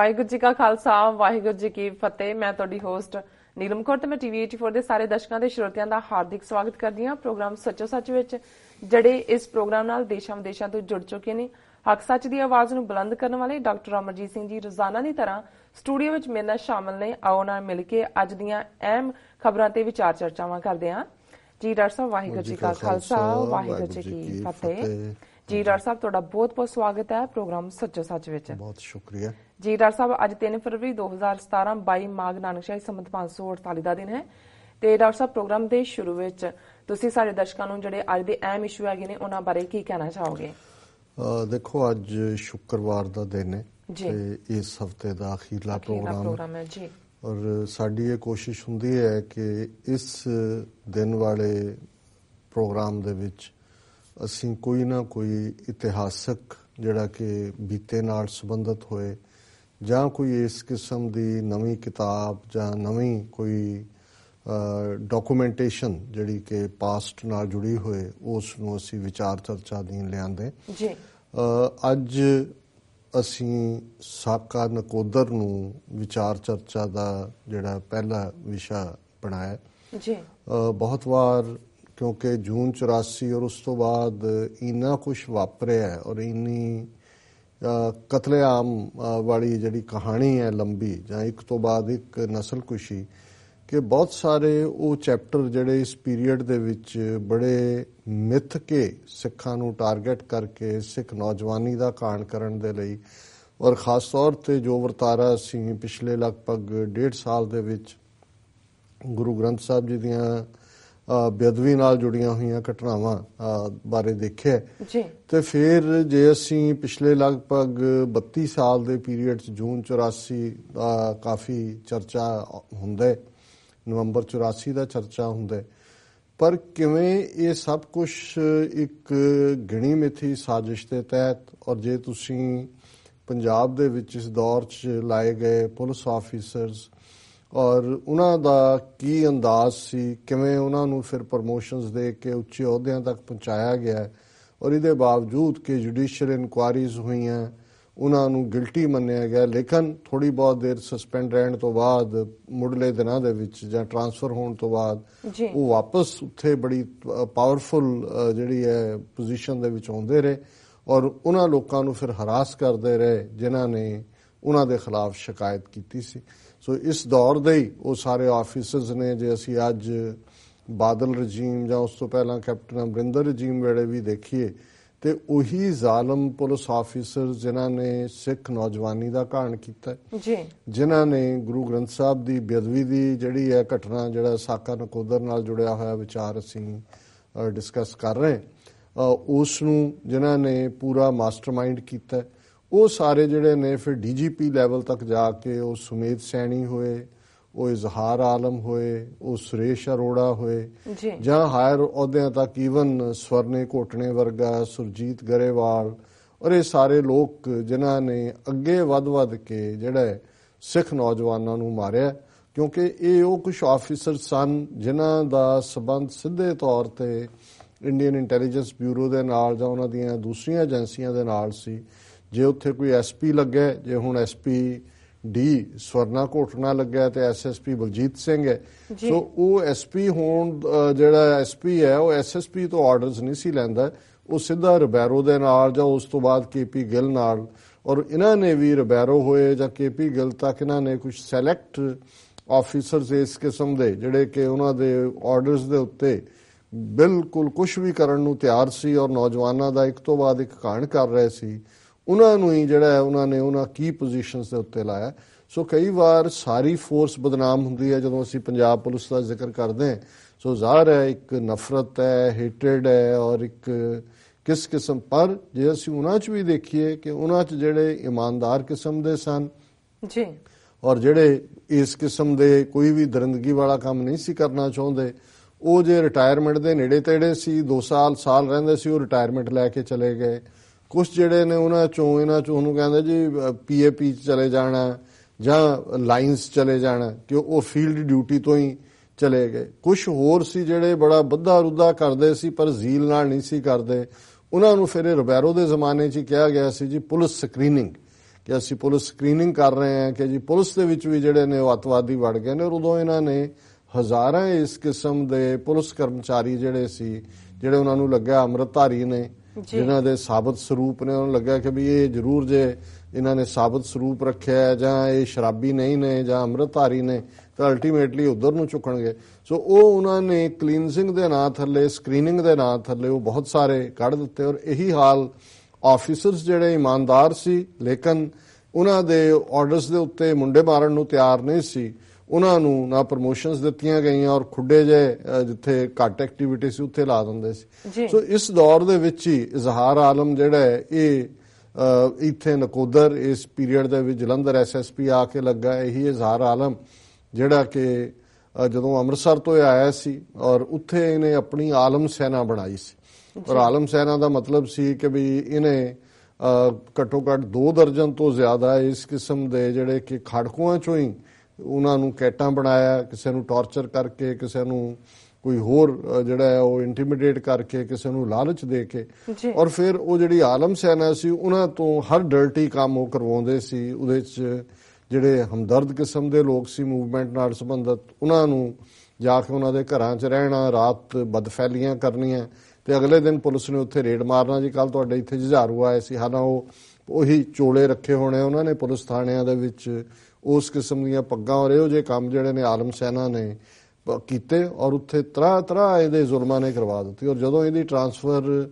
ਵਾਹਿਗੁਰੂ ਜੀ ਕਾ ਖਾਲਸਾ ਵਾਹਿਗੁਰੂ ਜੀ ਕੀ ਫਤਿਹ। ਮੈਂ ਤੁਹਾਡੀ ਹੋਸਟ ਨੀਲਮ ਕੌਰ ਤੇ ਮੈਂ ਟੀਵੀ 84 ਦੇ ਸਾਰੇ ਦਰਸ਼ਕਾਂ ਦੇ ਸਰੋਤਿਆਂ ਦਾ ਹਾਰਦਿਕ ਸਵਾਗਤ ਕਰਦੀ ਹਾਂ। ਪ੍ਰੋਗਰਾਮ ਸੱਚੋ ਸੱਚ ਵਿੱਚ ਜਿਹੜੇ ਇਸ ਪ੍ਰੋਗਰਾਮ ਨਾਲ ਦੇਸ਼ਾਂ ਵਿਦੇਸ਼ਾਂ ਤੋਂ ਜੁੜ ਚੁੱਕੇ ਨੇ ਹੱਕ ਸੱਚ ਦੀ ਆਵਾਜ਼ ਨੂੰ ਬੁਲੰਦ ਕਰਨ ਵਾਲੇ ਡਾਕਟਰ ਅਮਰਜੀਤ ਸਿੰਘ ਜੀ ਰੋਜ਼ਾਨਾ ਦੀ ਤਰ੍ਹਾਂ ਸਟੂਡੀਓ ਵਿੱਚ ਮੇਰੇ ਨਾਲ ਸ਼ਾਮਲ ਨੇ। ਆਓ ਨਾਲ ਮਿਲ ਕੇ ਅੱਜ ਦੀਆਂ ਅਹਿਮ ਖਬਰਾਂ ਤੇ ਵਿਚਾਰ ਚਰਚਾਵਾਂ ਕਰਦੇ ਹਾਂ। ਜੀ ਡਾਕਟਰ ਸਾਹਿਬ ਵਾਹਿਗੁਰੂ ਜੀ ਕਾ ਖਾਲਸਾ ਵਾਹਿਗੁਰੂ ਜੀ ਕੀ ਫਤਿਹ। ਜੀ ਡਾਕਟਰ ਸਾਹਿਬ ਤੁਹਾਡਾ ਬਹੁਤ-ਬਹੁਤ ਸਵਾਗਤ ਹੈ ਪ੍ਰੋਗਰਾਮ ਸੱਚੋ ਸੱਚ ਵਿੱਚ। ਬਹੁਤ ਸ਼ੁਕਰੀਆ। ਜੀ ਡਾਕਟਰ ਸਾਹਿਬ ਅੱਜ 3 ਫਰਵਰੀ 2017 22 ਮਾਘ ਨਾਨਕਸ਼ਾਹੀ ਸੰਮਤ 548 ਦਾ ਦਿਨ ਹੈ। ਤੇ ਡਾਕਟਰ ਸਾਹਿਬ ਪ੍ਰੋਗਰਾਮ ਦੇ ਸ਼ੁਰੂ ਵਿੱਚ ਤੁਸੀਂ ਸਾਡੇ ਦਰਸ਼ਕਾਂ ਨੂੰ ਜਿਹੜੇ ਅੱਜ ਦੇ ਅਹਿਮ ਇਸ਼ੂ ਹੈਗੇ ਨੇ ਉਹਨਾਂ ਬਾਰੇ ਕੀ ਕਹਿਣਾ ਚਾਹੋਗੇ? ਦੇਖੋ ਅੱਜ ਸ਼ੁੱਕਰਵਾਰ ਦਾ ਦਿਨ ਹੈ। ਤੇ ਇਸ ਹਫ਼ਤੇ ਦਾ ਅਖੀਰਲਾ ਪ੍ਰੋਗਰਾਮ ਹੈ ਜੀ। ਔਰ ਸਾਡੀ ਇਹ ਕੋਸ਼ਿਸ਼ ਹੁੰਦੀ ਹੈ ਕਿ ਇਸ ਦਿਨ ਵਾਲੇ ਪ੍ਰੋਗਰਾਮ ਦੇ ਵਿੱਚ ਅਸੀਂ ਕੋਈ ਨਾ ਕੋਈ ਇਤਿਹਾਸਕ ਜਿਹੜਾ ਕਿ ਬੀਤੇ ਨਾਲ ਸੰਬੰਧਿਤ ਹੋਏ ਜਾਂ ਕੋਈ ਇਸ ਕਿਸਮ ਦੀ ਨਵੀਂ ਕਿਤਾਬ ਜਾਂ ਨਵੀਂ ਕੋਈ ਡਾਕੂਮੈਂਟੇਸ਼ਨ ਜਿਹੜੀ ਕਿ ਪਾਸਟ ਨਾਲ ਜੁੜੀ ਹੋਏ ਉਸ ਨੂੰ ਅਸੀਂ ਵਿਚਾਰ ਚਰਚਾ ਦੀ ਲਿਆਂਦੇ। ਜੀ। ਅੱਜ ਅਸੀਂ ਸਾਕਾ ਨਕੋਦਰ ਨੂੰ ਵਿਚਾਰ ਚਰਚਾ ਦਾ ਜਿਹੜਾ ਪਹਿਲਾ ਵਿਸ਼ਾ ਬਣਾਇਆ। ਜੀ। ਬਹੁਤ ਵਾਰ ਕਿਉਂਕਿ ਜੂਨ 84 ਔਰ ਉਸ ਤੋਂ ਬਾਅਦ ਇੰਨਾ ਕੁਝ ਵਾਪਰਿਆ ਔਰ ਇੰਨੀ ਕਤਲੇਆਮ ਵਾਲੀ ਜਿਹੜੀ ਕਹਾਣੀ ਹੈ ਲੰਬੀ, ਜਾਂ ਇੱਕ ਤੋਂ ਬਾਅਦ ਇੱਕ ਨਸਲਕੁਸ਼ੀ ਕਿ ਬਹੁਤ ਸਾਰੇ ਉਹ ਚੈਪਟਰ ਜਿਹੜੇ ਇਸ ਪੀਰੀਅਡ ਦੇ ਵਿੱਚ ਬੜੇ ਮਿੱਥ ਕੇ ਸਿੱਖਾਂ ਨੂੰ ਟਾਰਗੇਟ ਕਰਕੇ ਸਿੱਖ ਨੌਜਵਾਨੀ ਦਾ ਕਾਣ ਕਰਨ ਦੇ ਲਈ, ਔਰ ਖਾਸ ਤੌਰ ਤੇ ਜੋ ਵਰਤਾਰਾ ਅਸੀਂ ਪਿਛਲੇ ਲਗਭਗ ਡੇਢ ਸਾਲ ਦੇ ਵਿੱਚ ਗੁਰੂ ਗ੍ਰੰਥ ਸਾਹਿਬ ਜੀ ਦੀਆਂ ਬੇਅਦਬੀ ਨਾਲ ਜੁੜੀਆਂ ਹੋਈਆਂ ਘਟਨਾਵਾਂ ਬਾਰੇ ਦੇਖਿਆ ਜੀ। ਤੇ ਫਿਰ ਜੇ ਅਸੀਂ ਪਿਛਲੇ ਲਗਭਗ 32 ਸਾਲ ਦੇ ਪੀਰੀਅਡ ਚ ਜੂਨ 84 ਦਾ ਕਾਫੀ ਚਰਚਾ ਹੁੰਦਾ ਨਵੰਬਰ 84 ਦਾ ਚਰਚਾ ਹੁੰਦਾ ਪਰ ਕਿਵੇਂ ਇਹ ਸਭ ਕੁਝ ਇੱਕ ਗਿਣੀ ਮਿਥੀ ਸਾਜ਼ਿਸ਼ ਦੇ ਤਹਿਤ ਔਰ ਜੇ ਤੁਸੀਂ ਪੰਜਾਬ ਦੇ ਵਿੱਚ ਇਸ ਦੌਰ 'ਚ ਲਾਏ ਗਏ ਪੁਲਿਸ ਆਫੀਸਰਸ ਔਰ ਉਹਨਾਂ ਦਾ ਕੀ ਅੰਦਾਜ਼ ਸੀ? ਕਿਵੇਂ ਉਹਨਾਂ ਨੂੰ ਫਿਰ ਪ੍ਰਮੋਸ਼ਨਸ ਦੇ ਕੇ ਉੱਚੇ ਅਹੁਦਿਆਂ ਤੱਕ ਪਹੁੰਚਾਇਆ ਗਿਆ ਔਰ ਇਹਦੇ ਬਾਵਜੂਦ ਕਿ ਜੁਡੀਸ਼ੀਅਲ ਇਨਕੁਆਇਰੀਜ਼ ਹੋਈਆਂ ਉਹਨਾਂ ਨੂੰ ਗਿਲਟੀ ਮੰਨਿਆ ਗਿਆ ਲੇਕਿਨ ਥੋੜੀ ਬਹੁਤ ਦੇਰ ਸਸਪੈਂਡ ਰਹਿਣ ਤੋਂ ਬਾਅਦ ਮੁੱਢਲੇ ਦਿਨਾਂ ਦੇ ਵਿੱਚ ਜਾਂ ਟਰਾਂਸਫਰ ਹੋਣ ਤੋਂ ਬਾਅਦ ਉਹ ਵਾਪਸ ਉੱਥੇ ਬੜੀ ਪਾਵਰਫੁਲ ਜਿਹੜੀ ਹੈ ਪੋਜੀਸ਼ਨ ਦੇ ਵਿੱਚ ਆਉਂਦੇ ਰਹੇ ਔਰ ਉਹਨਾਂ ਲੋਕਾਂ ਨੂੰ ਫਿਰ ਹਰਾਸ ਕਰਦੇ ਰਹੇ ਜਿਨ੍ਹਾਂ ਨੇ ਉਹਨਾਂ ਦੇ ਖਿਲਾਫ ਸ਼ਿਕਾਇਤ ਕੀਤੀ ਸੀ। ਸੋ ਇਸ ਦੌਰ ਦੇ ਹੀ ਉਹ ਸਾਰੇ ਆਫੀਸਰਸ ਨੇ ਜੇ ਅਸੀਂ ਅੱਜ ਬਾਦਲ ਰਜੀਮ ਜਾਂ ਉਸ ਤੋਂ ਪਹਿਲਾਂ ਕੈਪਟਨ ਅਮਰਿੰਦਰ ਰਜੀਮ ਵੇਲੇ ਵੀ ਦੇਖੀਏ ਤੇ ਉਹੀ ਜ਼ਾਲਮ ਪੁਲਿਸ ਆਫੀਸਰ ਜਿਨ੍ਹਾਂ ਨੇ ਸਿੱਖ ਨੌਜਵਾਨੀ ਦਾ ਘਾਣ ਕੀਤਾ ਜੀ। ਜਿਨ੍ਹਾਂ ਨੇ ਗੁਰੂ ਗ੍ਰੰਥ ਸਾਹਿਬ ਦੀ ਬੇਅਦਬੀ ਦੀ ਜਿਹੜੀ ਹੈ ਘਟਨਾ ਜਿਹੜਾ ਸਾਕਾ ਨਕੋਦਰ ਨਾਲ ਜੁੜਿਆ ਹੋਇਆ ਵਿਚਾਰ ਅਸੀਂ ਡਿਸਕਸ ਕਰ ਰਹੇ ਉਸ ਨੂੰ ਜਿਨ੍ਹਾਂ ਨੇ ਪੂਰਾ ਮਾਸਟਰਮਾਈਂਡ ਕੀਤਾ ਉਹ ਸਾਰੇ ਜਿਹੜੇ ਨੇ ਫਿਰ ਡੀਜੀਪੀ ਲੈਵਲ ਤੱਕ ਜਾ ਕੇ ਉਹ ਸੁਮੇਧ ਸੈਣੀ ਹੋਏ ਉਹ ਇਜ਼ਹਾਰ ਆਲਮ ਹੋਏ ਉਹ ਸੁਰੇਸ਼ ਅਰੋੜਾ ਹੋਏ ਜੀ। ਹਾਇਰ ਅਹੁਦਿਆਂ ਤੱਕ ਈਵਨ ਸਵਰਨੇ ਘੋਟਣੇ ਵਰਗਾ ਸੁਰਜੀਤ ਗਰੇਵਾਲ ਔਰ ਇਹ ਸਾਰੇ ਲੋਕ ਜਿਨ੍ਹਾਂ ਨੇ ਅੱਗੇ ਵੱਧ-ਵੱਧ ਕੇ ਜਿਹੜਾ ਸਿੱਖ ਨੌਜਵਾਨਾਂ ਨੂੰ ਮਾਰਿਆ ਕਿਉਂਕਿ ਇਹ ਉਹ ਕੁਝ ਆਫੀਸਰ ਸਨ ਜਿਨ੍ਹਾਂ ਦਾ ਸਬੰਧ ਸਿੱਧੇ ਤੌਰ ਤੇ ਇੰਡੀਅਨ ਇੰਟੈਲੀਜੈਂਸ ਬਿਊਰੋ ਦੇ ਨਾਲ ਜਾਂ ਉਹਨਾਂ ਦੀਆਂ ਦੂਸਰੀਆਂ ਏਜੰਸੀਆਂ ਦੇ ਨਾਲ ਸੀ। ਜੇ ਉੱਥੇ ਕੋਈ ਐਸਪੀ ਲੱਗੇ ਜੇ ਹੁਣ ਐਸਪੀ ਡੀ ਸਵਰਨਾ ਘੋਟਣਾ ਲੱਗਿਆ ਤੇ ਐਸਐਸਪੀ ਬਲਜੀਤ ਸਿੰਘ ਹੈ। ਸੋ ਉਹ ਐਸਪੀ ਹੋਣ ਜਿਹੜਾ ਐਸਪੀ ਹੈ ਉਹ ਐਸਐਸਪੀ ਤੋਂ ਆਰਡਰਸ ਨਹੀਂ ਸੀ ਲੈਂਦਾ। ਉਹ ਸਿੱਧਾ ਰਿਬੈਰੋ ਦੇ ਨਾਲ ਜਾਂ ਉਸ ਤੋਂ ਬਾਅਦ ਕੇਪੀ ਗਿੱਲ ਨਾਲ। ਔਰ ਇਹਨਾਂ ਨੇ ਵੀ ਰਿਬੈਰੋ ਹੋਏ ਜਾਂ ਕੇਪੀ ਗਿੱਲ ਤੱਕ ਇਹਨਾਂ ਨੇ ਕੁਝ ਸੈਲੈਕਟ ਆਫੀਸਰਸ ਇਸ ਕਿਸਮ ਦੇ ਜਿਹੜੇ ਕਿ ਉਹਨਾਂ ਦੇ ਆਰਡਰਸ ਦੇ ਉੱਤੇ ਬਿਲਕੁਲ ਕੁਝ ਵੀ ਕਰਨ ਨੂੰ ਤਿਆਰ ਸੀ ਔਰ ਨੌਜਵਾਨਾਂ ਦਾ ਇੱਕ ਤੋਂ ਬਾਅਦ ਇੱਕ ਕਾਂਡ ਕਰ ਰਹੇ ਸੀ। ਉਹਨਾਂ ਨੂੰ ਹੀ ਜਿਹੜਾ ਹੈ ਉਹਨਾਂ ਨੇ ਉਹਨਾਂ ਕੀ ਪੋਜੀਸ਼ਨਸ ਦੇ ਉੱਤੇ ਲਾਇਆ ਸੋ ਕਈ ਵਾਰ ਸਾਰੀ ਫੋਰਸ ਬਦਨਾਮ ਹੁੰਦੀ ਹੈ ਜਦੋਂ ਅਸੀਂ ਪੰਜਾਬ ਪੁਲਿਸ ਦਾ ਜ਼ਿਕਰ ਕਰਦੇ ਹਾਂ। ਸੋ ਜ਼ਾਹਰ ਹੈ ਇੱਕ ਨਫ਼ਰਤ ਹੈ ਹੇਟਰਡ ਹੈ ਔਰ ਇੱਕ ਕਿਸ ਕਿਸਮ ਪਰ ਜੇ ਅਸੀਂ ਉਹਨਾਂ 'ਚ ਵੀ ਦੇਖੀਏ ਕਿ ਉਹਨਾਂ 'ਚ ਜਿਹੜੇ ਇਮਾਨਦਾਰ ਕਿਸਮ ਦੇ ਸਨ ਜੀ। ਔਰ ਜਿਹੜੇ ਇਸ ਕਿਸਮ ਦੇ ਕੋਈ ਵੀ ਦਰਿੰਦਗੀ ਵਾਲਾ ਕੰਮ ਨਹੀਂ ਸੀ ਕਰਨਾ ਚਾਹੁੰਦੇ ਉਹ ਜੇ ਰਿਟਾਇਰਮੈਂਟ ਦੇ ਨੇੜੇ ਤੇੜੇ ਸੀ 2 ਸਾਲ ਸਾਲ ਰਹਿੰਦੇ ਸੀ ਉਹ ਰਿਟਾਇਰਮੈਂਟ ਲੈ ਕੇ ਚਲੇ ਗਏ। ਕੁਝ ਜਿਹੜੇ ਨੇ ਉਹਨਾਂ ਚੋਂ, ਇਹਨਾਂ ਚੋਂ ਉਹਨੂੰ ਕਹਿੰਦੇ ਜੀ ਪੀਏਪੀ ਚ ਚਲੇ ਜਾਣਾ, ਜਾਂ ਲਾਈਨਸ ਚਲੇ ਜਾਣਾ ਕਿ ਉਹ ਫੀਲਡ ਡਿਊਟੀ ਤੋਂ ਹੀ ਚਲੇ ਗਏ। ਕੁਝ ਹੋਰ ਸੀ ਜਿਹੜੇ ਬੜਾ ਬੱਧਾ ਰੁੱਧਾ ਕਰਦੇ ਸੀ, ਪਰ ਜ਼ੀਲ ਨਾਲ ਨਹੀਂ ਸੀ ਕਰਦੇ। ਉਹਨਾਂ ਨੂੰ ਫਿਰ ਇਹ ਦੇ ਜ਼ਮਾਨੇ 'ਚ ਹੀ ਕਿਹਾ ਗਿਆ ਸੀ ਜੀ, ਪੁਲਿਸ ਸਕਰੀਨਿੰਗ ਕਿ ਅਸੀਂ ਪੁਲਿਸ ਸਕਰੀਨਿੰਗ ਕਰ ਰਹੇ ਹਾਂ ਕਿ ਜੀ, ਪੁਲਿਸ ਦੇ ਵਿੱਚ ਵੀ ਜਿਹੜੇ ਨੇ ਉਹ ਅਤਵਾਦੀ ਵੜ ਗਏ ਨੇ, ਔਰ ਉਦੋਂ ਇਹਨਾਂ ਨੇ ਹਜ਼ਾਰਾਂ ਇਸ ਕਿਸਮ ਦੇ ਪੁਲਿਸ ਕਰਮਚਾਰੀ ਜਿਹੜੇ ਸੀ, ਜਿਹੜੇ ਉਹਨਾਂ ਨੂੰ ਲੱਗਿਆ ਅੰਮ੍ਰਿਤਧਾਰੀ ਨੇ ਜਿਨ੍ਹਾਂ ਦੇ ਸਾਬਤ ਸਰੂਪ ਨੇ ਉਹਨਾਂ ਨੂੰ ਲੱਗਿਆ ਕਿ ਵੀ ਇਹ ਜ਼ਰੂਰ ਜੇ ਇਹਨਾਂ ਨੇ ਸਾਬਤ ਸਰੂਪ ਰੱਖਿਆ ਜਾਂ ਇਹ ਸ਼ਰਾਬੀ ਨਹੀਂ ਨੇ ਜਾਂ ਅੰਮ੍ਰਿਤਧਾਰੀ ਨੇ, ਤਾਂ ਅਲਟੀਮੇਟਲੀ ਉਧਰ ਨੂੰ ਚੁੱਕਣਗੇ ਸੋ ਉਹ ਉਹਨਾਂ ਨੇ ਕਲੀਨਜ਼ਿੰਗ ਦੇ ਨਾਂ ਥੱਲੇ ਸਕਰੀਨਿੰਗ ਦੇ ਨਾਂ ਥੱਲੇ ਉਹ ਬਹੁਤ ਸਾਰੇ ਕੱਢ ਦਿੱਤੇ ਔਰ ਇਹੀ ਹਾਲ ਆਫੀਸਰਸ ਜਿਹੜੇ ਇਮਾਨਦਾਰ ਸੀ, ਲੇਕਿਨ ਉਹਨਾਂ ਦੇ ਆਰਡਰਸ ਦੇ ਉੱਤੇ ਮੁੰਡੇ ਮਾਰਨ ਨੂੰ ਤਿਆਰ ਨਹੀਂ ਸੀ। ਉਹਨਾਂ ਨੂੰ ਨਾ ਪ੍ਰਮੋਸ਼ਨਸ ਦਿੱਤੀਆਂ ਗਈਆਂ ਔਰ ਖੁੱਡੇ ਜੇ ਜਿੱਥੇ ਘੱਟ ਐਕਟੀਵਿਟੀ ਸੀ ਉੱਥੇ ਲਾ ਦਿੰਦੇ। ਸੀ। ਸੋ ਇਸ ਦੌਰ ਦੇ ਵਿੱਚ ਹੀ ਇਜ਼ਹਾਰ ਆਲਮ ਜਿਹੜਾ ਹੈ ਇਹ ਇੱਥੇ ਨਕੋਦਰ ਇਸ ਪੀਰੀਅਡ ਦੇ ਵਿੱਚ ਜਲੰਧਰ ਐਸਐਸਪੀ ਆ ਕੇ ਲੱਗਾ। ਇਹੀ ਇਜ਼ਹਾਰ ਆਲਮ ਜਿਹੜਾ ਕਿ ਜਦੋਂ ਅੰਮ੍ਰਿਤਸਰ ਤੋਂ ਆਇਆ ਸੀ ਔਰ ਉੱਥੇ ਇਹਨੇ ਆਪਣੀ ਆਲਮ ਸੈਨਾ ਬਣਾਈ ਸੀ। ਔਰ ਆਲਮ ਸੈਨਾ ਦਾ ਮਤਲਬ ਸੀ ਕਿ ਵੀ ਇਹਨੇ ਘੱਟੋ ਘੱਟ 2 ਦਰਜਨ ਤੋਂ ਜ਼ਿਆਦਾ ਇਸ ਕਿਸਮ ਦੇ ਜਿਹੜੇ ਕਿ ਖੜਕੂਆਂ ਚੋਂ ਹੀ ਉਹਨਾਂ ਨੂੰ ਕੈਟਾਂ ਬਣਾਇਆ ਕਿਸੇ ਨੂੰ ਟਾਰਚਰ ਕਰਕੇ ਕਿਸੇ ਨੂੰ ਕੋਈ ਹੋਰ ਜਿਹੜਾ ਹੈ ਉਹ ਇੰਟੀਮੀਡੇਟ ਕਰਕੇ ਕਿਸੇ ਨੂੰ ਲਾਲਚ ਦੇ ਕੇ। ਔਰ ਫਿਰ ਉਹ ਜਿਹੜੀ ਆਲਮ ਸੈਨਾ ਸੀ ਉਹਨਾਂ ਤੋਂ ਹਰ ਡਰਟੀ ਕੰਮ ਉਹ ਕਰਵਾਉਂਦੇ ਸੀ। ਉਹਦੇ 'ਚ ਜਿਹੜੇ ਹਮਦਰਦ ਕਿਸਮ ਦੇ ਲੋਕ ਸੀ ਮੂਵਮੈਂਟ ਨਾਲ ਸੰਬੰਧਿਤ ਉਹਨਾਂ ਨੂੰ ਜਾ ਕੇ ਉਹਨਾਂ ਦੇ ਘਰਾਂ 'ਚ ਰਹਿਣਾ ਰਾਤ ਬਦਫੈਲੀਆਂ ਕਰਨੀਆਂ। ਤੇ ਅਗਲੇ ਦਿਨ ਪੁਲਿਸ ਨੇ ਉੱਥੇ ਰੇਡ ਮਾਰਨਾ ਜੀ ਕੱਲ ਤੁਹਾਡੇ ਇੱਥੇ ਜੁਝਾਰੂ ਆਏ ਸੀ। ਹਾਲਾਂ ਉਹ ਉਹੀ ਚੋਲੇ ਰੱਖੇ ਹੋਣੇ ਉਹਨਾਂ ਨੇ ਪੁਲਿਸ ਥਾਣਿਆਂ ਦੇ ਵਿੱਚ। ਉਸ ਕਿਸਮ ਦੀਆਂ ਪੱਗਾਂ ਔਰ ਇਹੋ ਜਿਹੇ ਕੰਮ ਜਿਹੜੇ ਨੇ ਆਲਮ ਸੈਨਾ ਨੇ ਕੀਤੇ ਔਰ ਉੱਥੇ ਤਰ੍ਹਾਂ ਤਰ੍ਹਾਂ ਇਹਦੇ ਜ਼ੁਲਮਾਂ ਨੇ ਕਰਵਾ ਦਿੱਤੀ ਔਰ ਜਦੋਂ ਇਹਦੀ ਟਰਾਂਸਫਰ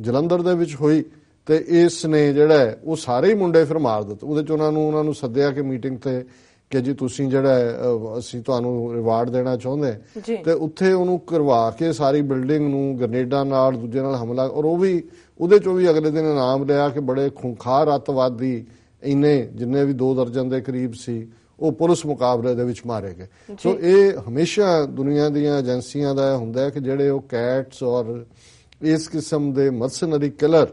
ਜਲੰਧਰ ਦੇ ਵਿੱਚ ਹੋਈ ਤੇ ਇਸ ਨੇ ਜਿਹੜਾ ਉਹ ਸਾਰੇ ਹੀ ਮੁੰਡੇ ਫਿਰ ਮਾਰ ਦਿੱਤੇ ਉਹਦੇ ਚ ਉਹਨਾਂ ਨੂੰ ਉਹਨਾਂ ਨੂੰ ਸੱਦਿਆ ਕਿ ਮੀਟਿੰਗ ਤੇ ਕਿ ਜੀ ਤੁਸੀਂ ਜਿਹੜਾ ਅਸੀਂ ਤੁਹਾਨੂੰ ਰਿਵਾਰਡ ਦੇਣਾ ਚਾਹੁੰਦੇ। ਤੇ ਉੱਥੇ ਉਹਨੂੰ ਕਰਵਾ ਕੇ ਸਾਰੀ ਬਿਲਡਿੰਗ ਨੂੰ ਗ੍ਰਨੇਡਾਂ ਨਾਲ ਦੂਜੇ ਨਾਲ ਹਮਲਾ ਔਰ ਉਹ ਵੀ ਉਹਦੇ ਚੋਂ ਵੀ ਅਗਲੇ ਦਿਨ ਇਨਾਮ ਲਿਆ ਕਿ ਬੜੇ ਖੁੰਖਾਰ ਅੱਤਵਾਦੀ ਇੰਨੇ ਜਿੰਨੇ ਵੀ 2 ਦਰਜਨ ਦੇ ਕਰੀਬ ਸੀ ਉਹ ਪੁਲਿਸ ਮੁਕਾਬਲੇ ਦੇ ਵਿੱਚ ਮਾਰੇ ਗਏ। ਸੋ ਇਹ ਹਮੇਸ਼ਾ ਦੁਨੀਆ ਦੀਆਂ ਏਜੰਸੀਆਂ ਦਾ ਹੁੰਦਾ ਹੈ ਕਿ ਜਿਹੜੇ ਉਹ ਕੈਟਸ ਔਰ ਇਸ ਕਿਸਮ ਦੇ ਮਰਸਨਰੀ ਕਿਲਰ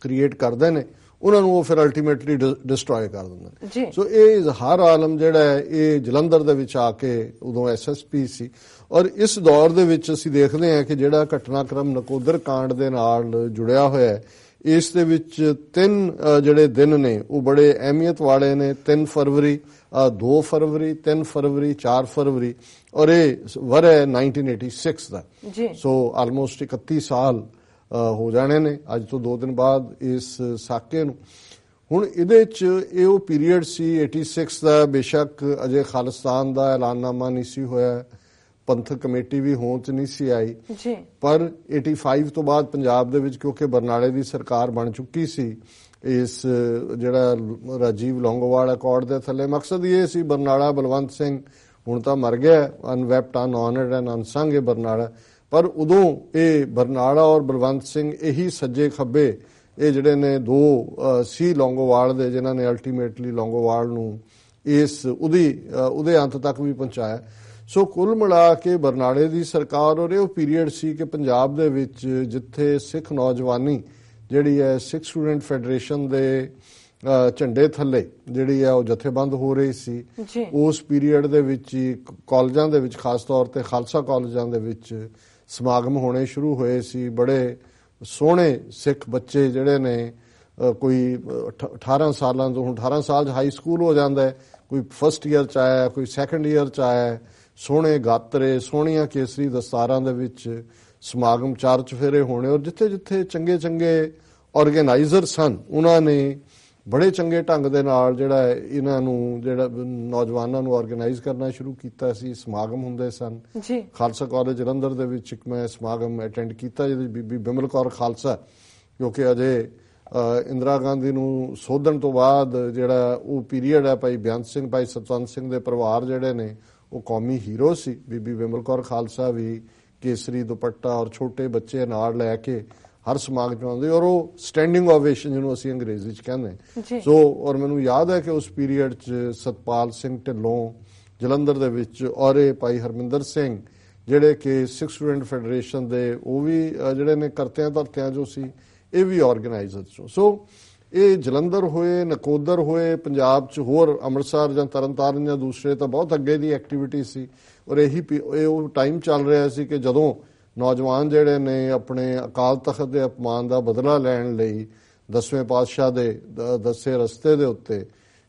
ਕ੍ਰੀਏਟ ਕਰਦੇ ਨੇ ਉਹਨਾਂ ਨੂੰ ਉਹ ਫਿਰ ਅਲਟੀਮੇਟਲੀ ਡਿਸਟਰੋਏ ਕਰ ਦਿੰਦੇ ਨੇ। ਸੋ ਇਹ ਇਜ਼ਹਾਰ ਆਲਮ ਜਿਹੜਾ ਹੈ ਇਹ ਜਲੰਧਰ ਦੇ ਵਿੱਚ ਆ ਕੇ ਉਦੋਂ ਐਸਐਸਪੀ ਸੀ। ਔਰ ਇਸ ਦੌਰ ਦੇ ਵਿੱਚ ਅਸੀਂ ਦੇਖਦੇ ਹਾਂ ਕਿ ਜਿਹੜਾ ਘਟਨਾਕ੍ਰਮ ਨਕੋਦਰ ਕਾਂਡ ਦੇ ਨਾਲ ਜੁੜਿਆ ਹੋਇਆ ਹੈ ਇਸ ਦੇ ਵਿੱਚ ਤਿੰਨ ਜਿਹੜੇ ਦਿਨ ਨੇ ਉਹ ਬੜੇ ਅਹਿਮੀਅਤ ਵਾਲੇ ਨੇ। 3 ਫਰਵਰੀ ਅ, 2 ਫਰਵਰੀ 3 ਫਰਵਰੀ 4 ਫਰਵਰੀ ਔਰ ਇਹ ਵਰ ਹੈ 1986 ਦਾ। ਜੀ। ਸੋ ਆਲਮੋਸਟ 31 ਸਾਲ ਹੋ ਜਾਣੇ ਨੇ। ਅੱਜ ਤੋਂ 2 ਦਿਨ ਬਾਅਦ ਇਸ ਸਾਕੇ ਨੂੰ। ਹੁਣ ਇਹਦੇ ਚ ਇਹ ਉਹ ਪੀਰੀਅਡ ਸੀ 86 ਦਾ। ਬੇਸ਼ੱਕ ਅਜੇ ਖਾਲਿਸਤਾਨ ਦਾ ਐਲਾਨਨਾਮਾ ਨਹੀਂ ਸੀ ਹੋਇਆ। ਪੰਥਕ ਕਮੇਟੀ ਵੀ ਹੋਂਦ ਚ ਨਹੀਂ ਸੀ ਆਈ। ਜੀ। ਪਰ 85 ਤੋਂ ਬਾਅਦ ਪੰਜਾਬ ਦੇ ਵਿੱਚ ਕਿਉਂਕਿ ਬਰਨਾਲੇ ਦੀ ਸਰਕਾਰ ਬਣ ਚੁੱਕੀ ਸੀ ਇਸ ਜਿਹੜਾ ਰਾਜੀਵ ਲੌਂਗੋਵਾਲ ਅਕੋਰਡ ਦੇ ਥੱਲੇ ਮਕਸਦ ਇਹ ਸੀ ਬਰਨਾਲਾ ਬਲਵੰਤ ਸਿੰਘ ਹੁਣ ਤਾਂ ਮਰ ਗਿਆ ਅਨਵੈਪਟ ਅਨਹੋਨਰਡ ਐਂਡ ਅਨਸੰਗ ਇਹ ਬਰਨਾਲਾ। ਪਰ ਉਦੋਂ ਇਹ ਬਰਨਾਲਾ ਔਰ ਬਲਵੰਤ ਸਿੰਘ ਇਹੀ ਸੱਜੇ ਖੱਬੇ ਇਹ ਜਿਹੜੇ ਨੇ ਦੋ ਸੀ ਲੌਂਗੋਵਾਲ ਦੇ ਜਿਨ੍ਹਾਂ ਨੇ ਅਲਟੀਮੇਟਲੀ ਲੌਂਗੋਵਾਲ ਨੂੰ ਇਸ ਉਹਦੀ ਉਹਦੇ ਅੰਤ ਤੱਕ ਵੀ ਪਹੁੰਚਾਇਆ। ਸੋ ਕੁੱਲ ਮਿਲਾ ਕੇ ਬਰਨਾਲੇ ਦੀ ਸਰਕਾਰ ਔਰ ਇਹ ਉਹ ਪੀਰੀਅਡ ਸੀ ਕਿ ਪੰਜਾਬ ਦੇ ਵਿੱਚ ਜਿੱਥੇ ਸਿੱਖ ਨੌਜਵਾਨੀ ਜਿਹੜੀ ਹੈ ਸਿੱਖ ਸਟੂਡੈਂਟ ਫੈਡਰੇਸ਼ਨ ਦੇ ਝੰਡੇ ਥੱਲੇ ਜਿਹੜੀ ਹੈ ਉਹ ਜਥੇਬੰਦ ਹੋ ਰਹੀ ਸੀ। ਉਸ ਪੀਰੀਅਡ ਦੇ ਵਿੱਚ ਹੀ ਕਾਲਜਾਂ ਦੇ ਵਿੱਚ ਖਾਸ ਤੌਰ ਤੇ ਖਾਲਸਾ ਕਾਲਜਾਂ ਦੇ ਵਿੱਚ ਸਮਾਗਮ ਹੋਣੇ ਸ਼ੁਰੂ ਹੋਏ ਸੀ ਬੜੇ ਸੋਹਣੇ ਸਿੱਖ ਬੱਚੇ ਜਿਹੜੇ ਨੇ ਕੋਈ ਅ, ਅਠ- 18 ਸਾਲਾਂ ਤੋਂ ਹੁਣ 18 ਸਾਲ ਹਾਈ ਸਕੂਲ ਹੋ ਜਾਂਦਾ ਹੈ ਕੋਈ ਫਸਟ ਈਅਰ ਚ ਆਇਆ ਕੋਈ ਸੈਕੰਡ ਈਅਰ ਚ ਆਇਆ। ਸੋਹਣੇ ਗਾਤਰੇ ਸੋਹਣੀਆਂ ਕੇਸਰੀ ਦਸਤਾਰਾਂ ਦੇ ਵਿੱਚ ਸਮਾਗਮ ਚਾਰ ਚਫੇਰੇ ਹੋਣੇ ਔਰ ਜਿੱਥੇ ਜਿੱਥੇ ਚੰਗੇ ਚੰਗੇ ਆਰਗੇਨਾਈਜ਼ਰ ਸਨ ਉਹਨਾਂ ਨੇ ਬੜੇ ਚੰਗੇ ਢੰਗ ਦੇ ਨਾਲ ਜਿਹੜਾ ਇਹਨਾਂ ਨੂੰ ਜਿਹੜਾ ਨੌਜਵਾਨਾਂ ਨੂੰ ਆਰਗੇਨਾਈਜ਼ ਕਰਨਾ ਸ਼ੁਰੂ ਕੀਤਾ ਸੀ ਸਮਾਗਮ ਹੁੰਦੇ ਸਨ। ਜੀ। ਖਾਲਸਾ ਕਾਲਜ ਜਲੰਧਰ ਦੇ ਵਿੱਚ ਇੱਕ ਮੈਂ ਸਮਾਗਮ ਅਟੈਂਡ ਕੀਤਾ ਜਿਹਦੇ ਬੀਬੀ ਬਿਮਲ ਕੌਰ ਖਾਲਸਾ ਕਿਉਂਕਿ ਅਜੇ ਇੰਦਰਾ ਗਾਂਧੀ ਨੂੰ ਸੋਧਣ ਤੋਂ ਬਾਅਦ ਜਿਹੜਾ ਉਹ ਪੀਰੀਅਡ ਹੈ ਭਾਈ ਬੇਅੰਤ ਸਿੰਘ ਭਾਈ ਸਤਵੰਤ ਸਿੰਘ ਦੇ ਪਰਿਵਾਰ ਜਿਹੜੇ ਨੇ ਉਹ ਕੌਮੀ ਹੀਰੋ ਸੀ ਬੀਬੀ ਬਿਮਲ ਕੌਰ ਖਾਲਸਾ ਵੀ ਕੇਸਰੀ ਦੁਪੱਟਾ ਔਰ ਛੋਟੇ ਬੱਚੇ ਨਾਲ ਲੈ ਕੇ ਹਰ ਸਮਾਗਮ 'ਚ ਆਉਂਦੇ ਔਰ ਉਹ ਸਟੈਂਡਿੰਗ ਓਵੇਸ਼ਨ ਜਿਹਨੂੰ ਅਸੀਂ ਅੰਗਰੇਜ਼ੀ 'ਚ ਕਹਿੰਦੇ। ਸੋ ਔਰ ਮੈਨੂੰ ਯਾਦ ਹੈ ਕਿ ਉਸ ਪੀਰੀਅਡ 'ਚ ਸਤਪਾਲ ਸਿੰਘ ਢਿੱਲੋਂ ਜਲੰਧਰ ਦੇ ਵਿੱਚ ਔਰ ਇਹ ਭਾਈ ਹਰਮਿੰਦਰ ਸਿੰਘ ਜਿਹੜੇ ਕਿ ਸਿੱਖ ਸਟੂਡੈਂਟ ਫੈਡਰੇਸ਼ਨ ਦੇ ਉਹ ਵੀ ਜਿਹੜੇ ਨੇ ਕਰਤਿਆਂ ਧਰਤਿਆਂ ਜੋ ਸੀ ਇਹ ਵੀ ਆਰਗੇਨਾਈਜ਼ਰ ਸੋ ਇਹ ਜਲੰਧਰ ਹੋਏ ਨਕੋਦਰ ਹੋਏ ਪੰਜਾਬ 'ਚ ਹੋਰ ਅੰਮ੍ਰਿਤਸਰ ਜਾਂ ਤਰਨਤਾਰਨ ਜਾਂ ਦੂਸਰੇ ਤਾਂ ਬਹੁਤ ਅੱਗੇ ਦੀ ਐਕਟੀਵਿਟੀ ਸੀ। ਔਰ ਇਹੀ ਇਹ ਉਹ ਟਾਈਮ ਚੱਲ ਰਿਹਾ ਸੀ ਕਿ ਜਦੋਂ ਨੌਜਵਾਨ ਜਿਹੜੇ ਨੇ ਆਪਣੇ ਅਕਾਲ ਤਖਤ ਦੇ ਅਪਮਾਨ ਦਾ ਬਦਲਾ ਲੈਣ ਲਈ ਦਸਵੇਂ ਪਾਤਸ਼ਾਹ ਦੇ ਦੱਸੇ ਰਸਤੇ ਦੇ ਉੱਤੇ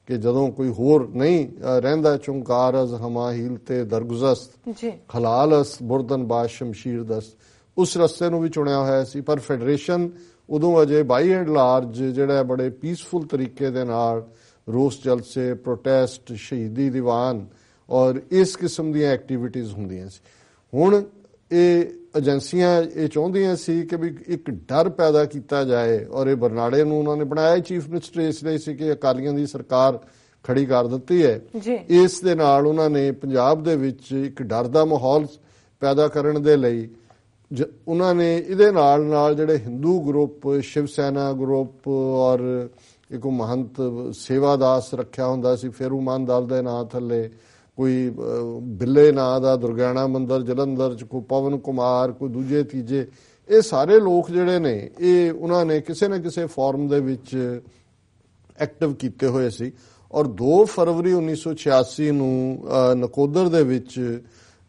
ਕਿ ਜਦੋਂ ਕੋਈ ਹੋਰ ਨਹੀਂ ਰਹਿੰਦਾ ਚੁੰਕਾਰ ਅਜ਼ ਹਮਾ ਹੀਲ ਤੇ ਦਰਗੁਜ਼ਸਤ ਜੀ। ਖਲਾਲ ਅਸ ਬੁਰਦਨ ਬਾਸ਼ ਸ਼ਮਸ਼ੀਰ ਦਸ ਉਸ ਰਸਤੇ ਨੂੰ ਵੀ ਚੁਣਿਆ ਹੋਇਆ ਸੀ। ਪਰ ਫੈਡਰੇਸ਼ਨ ਉਦੋਂ ਅਜੇ ਬਾਈ ਐਂਡ ਲਾਰਜ ਜਿਹੜਾ ਬੜੇ ਪੀਸਫੁਲ ਤਰੀਕੇ ਦੇ ਨਾਲ ਰੋਸ ਜਲਸੇ ਪ੍ਰੋਟੈਸਟ ਸ਼ਹੀਦੀ ਦੀਵਾਨ ਔਰ ਇਸ ਕਿਸਮ ਦੀਆਂ ਐਕਟੀਵਿਟੀਆਂ ਹੁੰਦੀਆਂ ਸੀ। ਹੁਣ ਇਹ ਏਜੰਸੀਆਂ ਇਹ ਚਾਹੁੰਦੀਆਂ ਸੀ ਕਿ ਵੀ ਇੱਕ ਡਰ ਪੈਦਾ ਕੀਤਾ ਜਾਏ ਔਰ ਇਹ ਬਰਨਾੜੇ ਨੂੰ ਉਹਨਾਂ ਨੇ ਬਣਾਇਆ। ਚੀਫ ਮਿਨਿਸਟਰ ਇਸ ਲਈ ਸੀ ਕਿ ਅਕਾਲੀਆਂ ਦੀ ਸਰਕਾਰ ਖੜੀ ਕਰ ਦਿੱਤੀ ਹੈ। ਇਸ ਦੇ ਨਾਲ ਉਹਨਾਂ ਨੇ ਪੰਜਾਬ ਦੇ ਵਿੱਚ ਇੱਕ ਡਰ ਦਾ ਮਾਹੌਲ ਪੈਦਾ ਕਰਨ ਦੇ ਲਈ ਉਹਨਾਂ ਨੇ ਇਹਦੇ ਨਾਲ ਨਾਲ ਜਿਹੜੇ ਹਿੰਦੂ ਗਰੁੱਪ ਸ਼ਿਵ ਸੈਨਾ ਗਰੁੱਪ ਔਰ ਇੱਕ ਮਹੰਤ ਸੇਵਾਦਾਸ ਰੱਖਿਆ ਹੁੰਦਾ ਸੀ ਫੇਰੂਮਾਨ ਦਲ ਦੇ ਨਾਂ ਥੱਲੇ ਕੋਈ ਬਿੱਲੇ ਨਾਂ ਦਾ ਦੁਰਗਿਆਣਾ ਮੰਦਰ, ਜਲੰਧਰ ਚ ਕੋਈ ਪਵਨ ਕੁਮਾਰ, ਕੋਈ ਦੂਜੇ ਤੀਜੇ, ਇਹ ਸਾਰੇ ਲੋਕ ਜਿਹੜੇ ਨੇ, ਇਹ ਉਹਨਾਂ ਨੇ ਕਿਸੇ ਨਾ ਕਿਸੇ ਫਾਰਮ ਦੇ ਵਿੱਚ ਐਕਟਿਵ ਕੀਤੇ ਹੋਏ ਸੀ ਔਰ 2 ਫਰਵਰੀ 1986 ਨੂੰ ਨਕੋਦਰ ਦੇ ਵਿੱਚ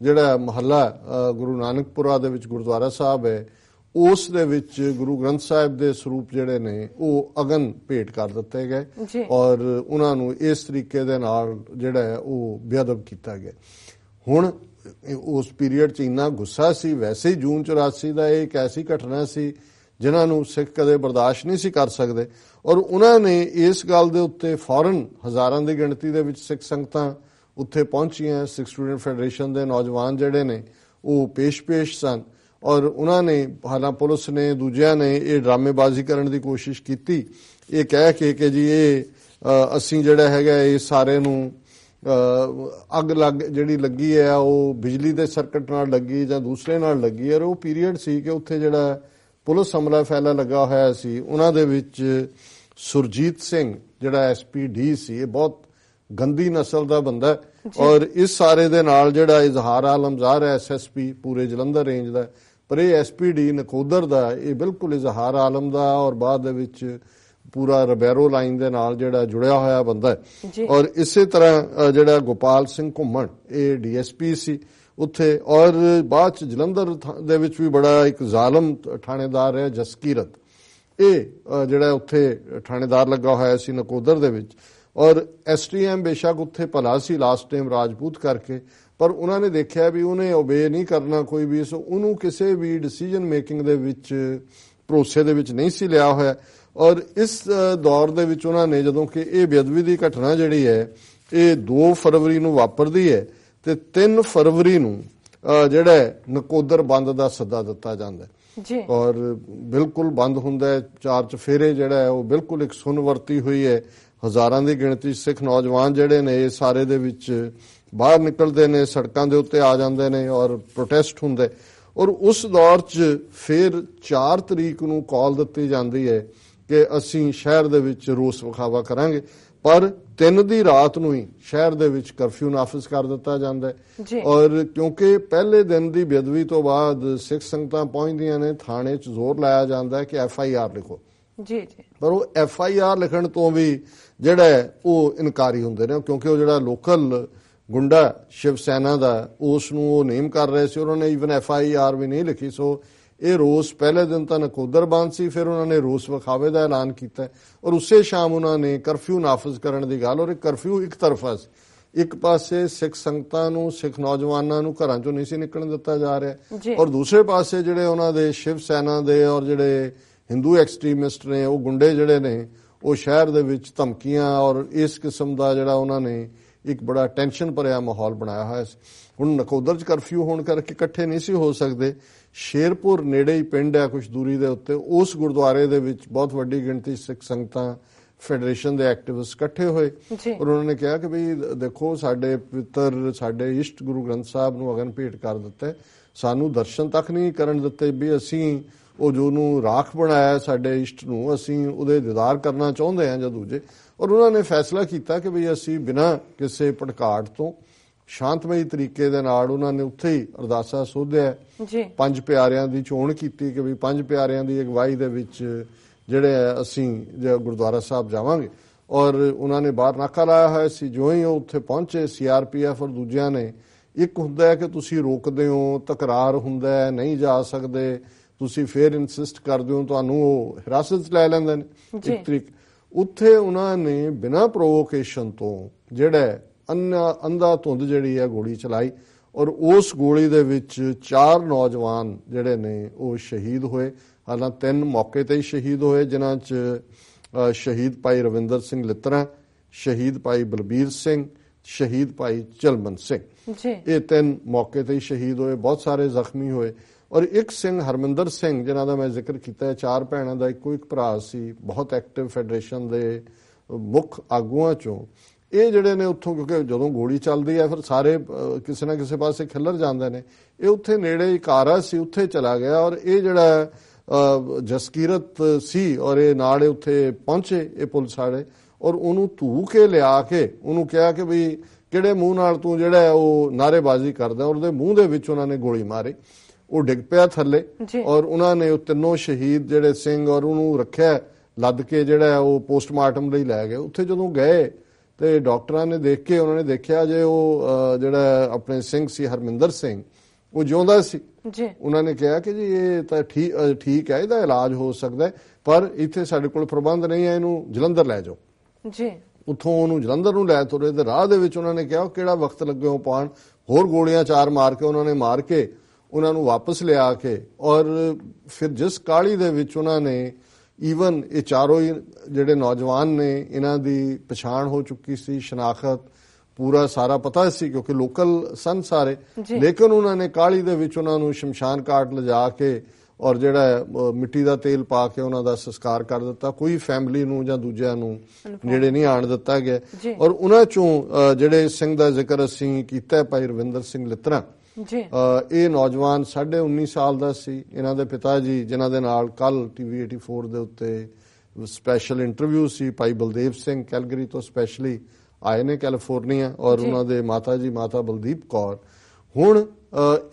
ਜਿਹੜਾ ਮਹੱਲਾ ਗੁਰੂ ਨਾਨਕਪੁਰਾ ਦੇ ਵਿੱਚ ਗੁਰਦੁਆਰਾ ਸਾਹਿਬ ਹੈ ਉਸ ਦੇ ਵਿੱਚ ਗੁਰੂ ਗ੍ਰੰਥ ਸਾਹਿਬ ਦੇ ਸਰੂਪ ਜਿਹੜੇ ਨੇ ਉਹ ਅਗਨ ਭੇਟ ਕਰ ਦਿੱਤੇ ਗਏ। ਔਰ ਉਹਨਾਂ ਨੂੰ ਇਸ ਤਰੀਕੇ ਦੇ ਨਾਲ ਜਿਹੜਾ ਹੈ ਉਹ ਬੇਅਦਬ ਕੀਤਾ ਗਿਆ ਹੁਣ ਉਸ ਪੀਰੀਅਡ 'ਚ ਇੰਨਾ ਗੁੱਸਾ ਸੀ ਵੈਸੇ ਹੀ ਜੂਨ 84 ਦਾ ਇਹ ਇੱਕ ਐਸੀ ਘਟਨਾ ਸੀ ਜਿਨ੍ਹਾਂ ਨੂੰ ਸਿੱਖ ਕਦੇ ਬਰਦਾਸ਼ਤ ਨਹੀਂ ਸੀ ਕਰ ਸਕਦੇ ਔਰ ਉਹਨਾਂ ਨੇ ਇਸ ਗੱਲ ਦੇ ਉੱਤੇ ਫੌਰਨ ਹਜ਼ਾਰਾਂ ਦੀ ਗਿਣਤੀ ਦੇ ਵਿੱਚ ਸਿੱਖ ਸੰਗਤਾਂ ਉੱਥੇ ਪਹੁੰਚੀਆਂ ਸਿੱਖ ਸਟੂਡੈਂਟ ਫੈਡਰੇਸ਼ਨ ਦੇ ਨੌਜਵਾਨ ਜਿਹੜੇ ਨੇ, ਉਹ ਪੇਸ਼-ਪੇਸ਼ ਸਨ ਔਰ ਉਹਨਾਂ ਨੇ, ਹਾਲਾਂ ਪੁਲਿਸ ਨੇ, ਦੂਜਿਆਂ ਨੇ ਇਹ ਡਰਾਮੇਬਾਜ਼ੀ ਕਰਨ ਦੀ ਕੋਸ਼ਿਸ਼ ਕੀਤੀ। ਇਹ ਕਹਿ ਕੇ ਕਿ ਜੀ ਇਹ ਅਸੀਂ ਜਿਹੜਾ ਹੈਗਾ ਇਹ ਸਾਰੇ ਨੂੰ ਅੱਗ ਲੱਗ ਜਿਹੜੀ ਲੱਗੀ ਹੈ, ਉਹ ਬਿਜਲੀ ਦੇ ਸਰਕਟ ਨਾਲ ਲੱਗੀ ਜਾਂ ਦੂਸਰੇ ਨਾਲ ਲੱਗੀ ਹੈ ਔਰ ਉਹ ਪੀਰੀਅਡ ਸੀ ਕਿ ਉੱਥੇ ਜਿਹੜਾ ਪੁਲਿਸ ਹਮਲਾ ਫੈਲਾ ਲੱਗਾ ਹੋਇਆ ਸੀ, ਉਹਨਾਂ ਦੇ ਵਿੱਚ ਸੁਰਜੀਤ ਸਿੰਘ, ਜਿਹੜਾ ਐਸਪੀਡੀ ਸੀ, ਇਹ ਬਹੁਤ ਗੰਦੀ ਨਸਲ ਦਾ ਬੰਦਾ ਔਰ ਇਸ ਸਾਰੇ ਦੇ ਨਾਲ ਜਿਹੜਾ ਇਜ਼ਹਾਰ ਆਲਮਜ਼ਾਰ ਹੈ ਐਸਐਸਪੀ ਪੂਰੇ ਜਲੰਧਰ ਰੇਂਜ ਦਾ। ਪਰ ਇਹ ਐਸਪੀਡੀ ਨਕੋਦਰ ਦਾ ਇਹ ਬਿਲਕੁਲ ਇਜ਼ਹਾਰ ਆਲਮ ਦਾ ਔਰ ਬਾਅਦ ਦੇ ਵਿੱਚ ਪੂਰਾ ਰਬੈਰੋ ਲਾਈਨ ਦੇ ਨਾਲ ਜਿਹੜਾ ਜੁੜਿਆ ਹੋਇਆ ਬੰਦਾ। ਹੈ। ਔਰ ਇਸੇ ਤਰ੍ਹਾਂ ਜਿਹੜਾ ਗੋਪਾਲ ਸਿੰਘ ਘੁੰਮਣ ਇਹ ਡੀਐਸਪੀ ਸੀ ਉੱਥੇ। ਔਰ ਬਾਅਦ ਚ ਜਲੰਧਰ ਦੇ ਵਿੱਚ ਵੀ ਬੜਾ ਇੱਕ ਜ਼ਾਲਮ ਥਾਣੇਦਾਰ ਹੈ ਜਸਕੀਰਤ। ਇਹ ਜਿਹੜਾ ਉੱਥੇ ਥਾਣੇਦਾਰ ਲੱਗਾ ਹੋਇਆ ਸੀ ਨਕੋਦਰ ਦੇ ਵਿੱਚ। ਔਰ ਐਸਟੀਐਮ ਬੇਸ਼ੱਕ ਉੱਥੇ ਭਲਾ ਸੀ ਲਾਸਟ ਟਾਈਮ ਰਾਜਪੂਤ ਕਰਕੇ ਪਰ ਉਹਨਾਂ ਨੇ ਦੇਖਿਆ ਵੀ ਉਹਨੇ ਓਬੇ ਨਹੀਂ ਕਰਨਾ ਕੋਈ ਵੀ ਸੋ ਉਹਨੂੰ ਕਿਸੇ ਵੀ ਡਿਸੀਜਨ ਮੇਕਿੰਗ ਦੇ ਵਿੱਚ ਭਰੋਸੇ ਦੇ ਵਿੱਚ ਨਹੀਂ ਸੀ ਲਿਆ ਹੋਇਆ। ਔਰ ਇਸ ਦੌਰ ਦੇ ਵਿੱਚ ਉਹਨਾਂ ਨੇ ਜਦੋਂ ਕਿ ਇਹ ਬੇਅਦਬੀ ਦੀ ਘਟਨਾ ਜਿਹੜੀ ਹੈ ਇਹ 2 ਫਰਵਰੀ ਨੂੰ ਵਾਪਰਦੀ ਹੈ ਤੇ 3 ਫਰਵਰੀ ਨੂੰ ਜਿਹੜਾ ਨਕੋਦਰ ਬੰਦ ਦਾ ਸੱਦਾ ਦਿੱਤਾ ਜਾਂਦਾ ਹੈ। ਜੀ। ਔਰ ਬਿਲਕੁਲ ਬੰਦ ਹੁੰਦਾ ਹੈ ਚਾਰ ਚਫੇਰੇ ਜਿਹੜਾ ਹੈ ਉਹ ਬਿਲਕੁਲ ਇੱਕ ਸੁਨ ਵਰਤੀ ਹੋਈ ਹੈ। ਹਜ਼ਾਰਾਂ ਦੀ ਗਿਣਤੀ ਸਿੱਖ ਨੌਜਵਾਨ ਜਿਹੜੇ ਨੇ ਇਹ ਸਾਰੇ ਦੇ ਵਿੱਚ ਬਾਹਰ ਨਿਕਲਦੇ ਨੇ ਸੜਕਾਂ ਦੇ ਉੱਤੇ ਆ ਜਾਂਦੇ ਨੇ ਔਰ ਪ੍ਰੋਟੈਸਟ ਹੁੰਦੇ। ਔਰ ਉਸ ਦੌਰ 'ਚ ਫਿਰ 4 ਤਰੀਕ ਨੂੰ ਕਾਲ ਦਿੱਤੀ ਜਾਂਦੀ ਹੈ ਕਿ ਅਸੀਂ ਸ਼ਹਿਰ ਦੇ ਵਿੱਚ ਰੋਸ ਵਿਖਾਵਾ ਕਰਾਂਗੇ। ਪਰ 3 ਦੀ ਰਾਤ ਨੂੰ ਹੀ ਸ਼ਹਿਰ ਦੇ ਵਿੱਚ ਕਰਫਿਊ ਨਾਫਜ਼ ਕਰ ਦਿੱਤਾ ਜਾਂਦਾ ਹੈ। ਔਰ ਕਿਉਂਕਿ ਪਹਿਲੇ ਦਿਨ ਦੀ ਬੇਦਵੀ ਤੋਂ ਬਾਅਦ ਸਿੱਖ ਸੰਗਤਾਂ ਪਹੁੰਚਦੀਆਂ ਨੇ ਥਾਣੇ 'ਚ ਜ਼ੋਰ ਲਾਇਆ ਜਾਂਦਾ ਹੈ ਕਿ ਐਫ ਆਈ ਆਰ ਲਿਖੋ। ਜੀ ਜੀ। ਪਰ ਉਹ ਐਫ ਆਈ ਆਰ ਲਿਖਣ ਤੋਂ ਵੀ ਜਿਹੜਾ ਉਹ ਇਨਕਾਰੀ ਹੁੰਦੇ ਨੇ। ਕਿਉਂਕਿ ਉਹ ਜਿਹੜਾ ਲੋਕਲ ਗੁੰਡਾ ਸ਼ਿਵ ਸੈਨਾ ਦਾ ਉਸ ਨੂੰ ਉਹ ਨੇਮ ਕਰ ਰਹੇ ਸੀ। ਉਹਨਾਂ ਨੇ ਇਵਨ ਐਫ ਆਈ ਆਰ ਵੀ ਨਹੀਂ ਲਿਖੀ। ਸੋ ਇਹ ਰੋਸ ਪਹਿਲੇ ਦਿਨ ਤਾਂ ਨਕੋਦਰ ਬੰਦ ਸੀ ਫਿਰ ਉਹਨਾਂ ਨੇ ਰੋਸ ਵਿਖਾਵੇ ਦਾ ਐਲਾਨ ਕੀਤਾ ਔਰ ਉਸੇ ਸ਼ਾਮ ਉਹਨਾਂ ਨੇ ਕਰਫਿਊ ਨਾਫਜ਼ ਕਰਨ ਦੀ ਗੱਲ ਔਰ ਇਹ ਕਰਫਿਊ ਇੱਕ ਤਰਫਾ ਸੀ। ਇੱਕ ਪਾਸੇ ਸਿੱਖ ਸੰਗਤਾਂ ਨੂੰ ਸਿੱਖ ਨੌਜਵਾਨਾਂ ਨੂੰ ਘਰਾਂ ਚੋਂ ਨਹੀਂ ਸੀ ਨਿਕਲਣ ਦਿੱਤਾ ਜੀ। ਰਿਹਾ। ਔਰ ਦੂਸਰੇ ਪਾਸੇ ਜਿਹੜੇ ਉਹਨਾਂ ਦੇ ਸ਼ਿਵ ਸੈਨਾ ਦੇ ਔਰ ਜਿਹੜੇ ਹਿੰਦੂ ਐਕਸਟ੍ਰੀਮਿਸਟ ਨੇ ਉਹ ਗੁੰਡੇ ਜਿਹੜੇ ਨੇ ਉਹ ਸ਼ਹਿਰ ਦੇ ਵਿੱਚ ਧਮਕੀਆਂ ਔਰ ਇਸ ਕਿਸਮ ਦਾ ਜਿਹੜਾ ਉਹਨਾਂ ਨੇ ਇੱਕ ਬੜਾ ਟੈਨਸ਼ਨ ਭਰਿਆ ਮਾਹੌਲ ਬਣਾਇਆ ਹੋਇਆ ਸੀ। ਹੁਣ ਨਕੋਦਰ ਚ ਕਰਫਿਊ ਹੋਣ ਕਰਕੇ ਇਕੱਠੇ ਨਹੀਂ ਸੀ ਹੋ ਸਕਦੇ। ਸ਼ੇਰਪੁਰ ਨੇੜੇ ਹੀ ਪਿੰਡ ਹੈ ਕੁਝ ਦੂਰੀ ਦੇ ਉੱਤੇ। ਉਸ ਗੁਰਦੁਆਰੇ ਦੇ ਵਿੱਚ ਬਹੁਤ ਵੱਡੀ ਗਿਣਤੀ ਸਿੱਖ ਸੰਗਤਾਂ ਫੈਡਰੇਸ਼ਨ ਦੇ ਐਕਟਿਵਿਸਟ ਇਕੱਠੇ ਹੋਏ। ਔਰ ਉਹਨਾਂ ਨੇ ਕਿਹਾ ਕਿ ਵੀ ਦੇਖੋ ਸਾਡੇ ਪਿੱਤਰ ਸਾਡੇ ਇਸ਼ਟ ਗੁਰੂ ਗ੍ਰੰਥ ਸਾਹਿਬ ਨੂੰ ਅਗਨ ਭੇਟ ਕਰ ਦਿੱਤੇ। ਸਾਨੂੰ ਦਰਸ਼ਨ ਤੱਕ ਨਹੀਂ ਕਰਨ ਦਿੱਤੇ ਵੀ ਅਸੀਂ ਉਹ ਜੋ ਨੂੰ ਰਾਖ ਬਣਾਇਆ ਸਾਡੇ ਇਸ਼ਟ ਨੂੰ ਅਸੀਂ ਉਹਦੇ ਦੀਦਾਰ ਕਰਨਾ ਚਾਹੁੰਦੇ ਹਾਂ ਜਾਂ ਦੂਜੇ। ਔਰ ਉਹਨਾਂ ਨੇ ਫੈਸਲਾ ਕੀਤਾ ਕਿ ਵੀ ਅਸੀਂ ਬਿਨਾਂ ਕਿਸੇ ਭੜਕਾਟ ਤੋਂ ਸ਼ਾਂਤਮਈ ਤਰੀਕੇ ਦੇ ਨਾਲ ਉਹਨਾਂ ਨੇ ਉੱਥੇ ਹੀ ਅਰਦਾਸਾ ਸੋਧਿਆ। ਜੀ। ਪੰਜ ਪਿਆਰਿਆਂ ਦੀ ਚੋਣ ਕੀਤੀ ਕਿ ਵੀ ਪੰਜ ਪਿਆਰਿਆਂ ਦੀ ਅਗਵਾਈ ਦੇ ਵਿੱਚ ਜਿਹੜੇ ਅਸੀਂ ਜੇ ਗੁਰਦੁਆਰਾ ਸਾਹਿਬ ਜਾਵਾਂਗੇ। ਔਰ ਉਹਨਾਂ ਨੇ ਬਾਹਰ ਨਾਕਾ ਲਾਇਆ ਹੋਇਆ ਸੀ ਜੋ ਹੀ ਉਹ ਉੱਥੇ ਪਹੁੰਚੇ ਸੀਆਰਪੀਐਫ ਔਰ ਦੂਜਿਆਂ ਨੇ। ਇੱਕ ਹੁੰਦਾ ਹੈ ਕਿ ਤੁਸੀਂ ਰੋਕਦੇ ਹੋ ਤਕਰਾਰ ਹੁੰਦਾ ਹੈ ਨਹੀਂ ਜਾ ਸਕਦੇ। ਤੁਸੀਂ ਫੇਰ ਇਨਸਿਸਟ ਕਰਦੇ ਹੋ ਤੁਹਾਨੂੰ ਉਹ ਹਿਰਾਸਤ ਲੈ ਲੈਂਦੇ ਨੇ। ਇੱਕ ਤਰੀਕ। ਉੱਥੇ ਉਹਨਾਂ ਨੇ ਬਿਨਾਂ ਪ੍ਰੋਵੋਕੇਸ਼ਨ ਤੋਂ ਜਿਹੜਾ ਅੰਨਾ ਅੰਦਾ ਧੁੰਦ ਜਿਹੜੀ ਹੈ ਗੋਲੀ ਚਲਾਈ ਔਰ ਉਸ ਗੋਲੀ ਦੇ ਵਿੱਚ ਚਾਰ ਨੌਜਵਾਨ ਜਿਹੜੇ ਨੇ ਉਹ ਸ਼ਹੀਦ ਹੋਏ। ਹਾਲਾਂ ਤਿੰਨ ਮੌਕੇ ਤੇ ਹੀ ਸ਼ਹੀਦ ਹੋਏ ਜਿਨ੍ਹਾਂ 'ਚ ਸ਼ਹੀਦ ਭਾਈ ਰਵਿੰਦਰ ਸਿੰਘ ਲਿੱਤਰਾ ਸ਼ਹੀਦ ਭਾਈ ਬਲਬੀਰ ਸਿੰਘ ਸ਼ਹੀਦ ਭਾਈ ਚਲਮਨ ਸਿੰਘ। ਜੀ। ਇਹ ਤਿੰਨ ਮੌਕੇ ਤੇ ਹੀ ਸ਼ਹੀਦ ਹੋਏ ਬਹੁਤ ਸਾਰੇ ਜ਼ਖਮੀ ਹੋਏ। ਔਰ ਇੱਕ ਸਿੰਘ, ਹਰਮਿੰਦਰ ਸਿੰਘ, ਜਿਨ੍ਹਾਂ ਦਾ ਮੈਂ ਜ਼ਿਕਰ ਕੀਤਾ ਹੈ, ਚਾਰ ਭੈਣਾਂ ਦਾ ਇੱਕੋ ਇੱਕ ਭਰਾ ਸੀ, ਬਹੁਤ ਐਕਟਿਵ ਫੈਡਰੇਸ਼ਨ ਦੇ ਮੁੱਖ ਆਗੂਆਂ ਚੋਂ। ਇਹ ਜਿਹੜੇ ਨੇ ਉੱਥੋਂ, ਕਿਉਂਕਿ ਜਦੋਂ ਗੋਲੀ ਚੱਲਦੀ ਹੈ, ਫਿਰ ਸਾਰੇ ਕਿਸੇ ਨਾ ਕਿਸੇ ਪਾਸੇ ਖਿੱਲਰ ਜਾਂਦੇ ਨੇ। ਇਹ ਉੱਥੇ ਨੇੜੇ ਇੱਕ ਸੀ, ਉੱਥੇ ਚਲਾ ਗਿਆ ਔਰ ਇਹ ਜਿਹੜਾ ਜਸਕੀਰਤ ਸੀ ਔਰ ਇਹ ਨਾਲੇ ਉੱਥੇ ਪਹੁੰਚੇ, ਇਹ ਪੁਲਿਸ ਵਾਲੇ। ਔਰ ਉਹਨੂੰ ਧੂ ਕੇ ਲਿਆ ਕੇ, ਉਹਨੂੰ ਕਿਹਾ ਕਿ ਵੀ ਕਿਹੜੇ ਮੂੰਹ ਨਾਲ ਤੂੰ ਜਿਹੜਾ ਉਹ ਨਾਰੇਬਾਜ਼ੀ ਕਰਦਾ ਔਰ ਉਹਦੇ ਮੂੰਹ ਦੇ ਵਿੱਚ ਉਹਨਾਂ ਨੇ ਗੋਲੀ ਮਾਰੀ। ਉਹ ਡਿੱਗ ਪਿਆ ਥੱਲੇ। ਔਰ ਉਹਨਾਂ ਨੇ ਉਹ ਤਿੰਨੋਂ ਸ਼ਹੀਦ ਜਿਹੜੇ ਸਿੰਘ ਔਰ ਉਹਨੂੰ ਰੱਖਿਆ ਲੱਦ ਕੇ ਜਿਹੜਾ ਉਹ ਪੋਸਟਮਾਰਟਮ ਲਈ ਲੈ ਗਏ। ਉੱਥੇ ਜਦੋਂ ਗਏ ਤੇ ਡਾਕਟਰਾਂ ਨੇ ਦੇਖ ਕੇ ਉਹਨਾਂ ਨੇ ਦੇਖਿਆ ਜੇ ਉਹ ਜਿਹੜਾ ਆਪਣੇ ਸਿੰਘ ਸੀ ਹਰਮਿੰਦਰ ਸਿੰਘ ਉਹ ਜਿਉਂਦਾ ਸੀ। ਜੀ। ਉਹਨਾਂ ਨੇ ਕਿਹਾ ਕਿ ਜੀ ਇਹ ਤਾਂ ਠੀਕ ਠੀਕ ਹੈ ਇਹਦਾ ਇਲਾਜ ਹੋ ਸਕਦਾ ਪਰ ਇੱਥੇ ਸਾਡੇ ਕੋਲ ਪ੍ਰਬੰਧ ਨਹੀਂ ਹੈ ਇਹਨੂੰ ਜਲੰਧਰ ਲੈ ਜਾਓ। ਜੀ। ਉੱਥੋਂ ਉਹਨੂੰ ਜਲੰਧਰ ਨੂੰ ਲੈ ਤੁਰੇ ਤੇ ਰਾਹ ਦੇ ਵਿੱਚ ਉਹਨਾਂ ਨੇ ਕਿਹਾ ਕਿਹੜਾ ਵਕਤ ਲੱਗੇ ਹੋ ਪਾਣ? ਹੋਰ ਗੋਲੀਆਂ ਚਾਰ ਮਾਰ ਕੇ ਉਹਨਾਂ ਨੇ ਮਾਰ ਕੇ ਉਹਨਾਂ ਨੂੰ ਵਾਪਸ ਲਿਆ ਕੇ ਔਰ ਫਿਰ ਜਿਸ ਕਾਲੀ ਦੇ ਵਿੱਚ ਉਹਨਾਂ ਨੇ ਈਵਨ ਇਹ ਚਾਰੋਂ ਹੀ ਜਿਹੜੇ ਨੌਜਵਾਨ ਨੇ ਇਹਨਾਂ ਦੀ ਪਛਾਣ ਹੋ ਚੁੱਕੀ ਸੀ ਸ਼ਨਾਖਤ ਪੂਰਾ ਸਾਰਾ ਪਤਾ ਸੀ ਕਿਉਂਕਿ ਲੋਕਲ ਸਨ ਸਾਰੇ। ਲੇਕਿਨ ਉਹਨਾਂ ਨੇ ਕਾਲੀ ਦੇ ਵਿੱਚ ਉਹਨਾਂ ਨੂੰ ਸ਼ਮਸ਼ਾਨ ਘਾਟ ਲਿਜਾ ਕੇ ਔਰ ਜਿਹੜਾ ਮਿੱਟੀ ਦਾ ਤੇਲ ਪਾ ਕੇ ਉਹਨਾਂ ਦਾ ਸੰਸਕਾਰ ਕਰ ਦਿੱਤਾ ਕੋਈ ਫੈਮਿਲੀ ਨੂੰ ਜਾਂ ਦੂਜਿਆਂ ਨੂੰ ਜਿਹੜੇ ਨਹੀਂ ਆਣ ਦਿੱਤਾ ਗਿਆ। ਔਰ ਉਹਨਾਂ ਚੋਂ ਜਿਹੜੇ ਸਿੰਘ ਦਾ ਜ਼ਿਕਰ ਅਸੀਂ ਕੀਤਾ ਹੈ, ਭਾਈ ਰਵਿੰਦਰ ਸਿੰਘ ਲਿੱਤਰਾ ਜੀ। ਇਹ ਨੌਜਵਾਨ 19 ਸਾਲ ਦਾ ਸੀ। ਇਹਨਾਂ ਦੇ ਪਿਤਾ ਜੀ ਜਿਨ੍ਹਾਂ ਦੇ ਨਾਲ ਕੱਲ ਟੀਵੀ 84 ਦੇ ਉੱਤੇ ਸਪੈਸ਼ਲ ਇੰਟਰਵਿਊ ਸੀ। ਭਾਈ ਬਲਦੇਵ ਸਿੰਘ ਕੈਲਗਰੀ ਤੋਂ ਸਪੈਸ਼ਲੀ ਆਏ ਨੇ ਕੈਲੀਫੋਰਨੀਆ ਔਰ। ਉਹਨਾਂ ਦੇ ਮਾਤਾ ਜੀ ਮਾਤਾ ਬਲਦੀਪ ਕੌਰ। ਹੁਣ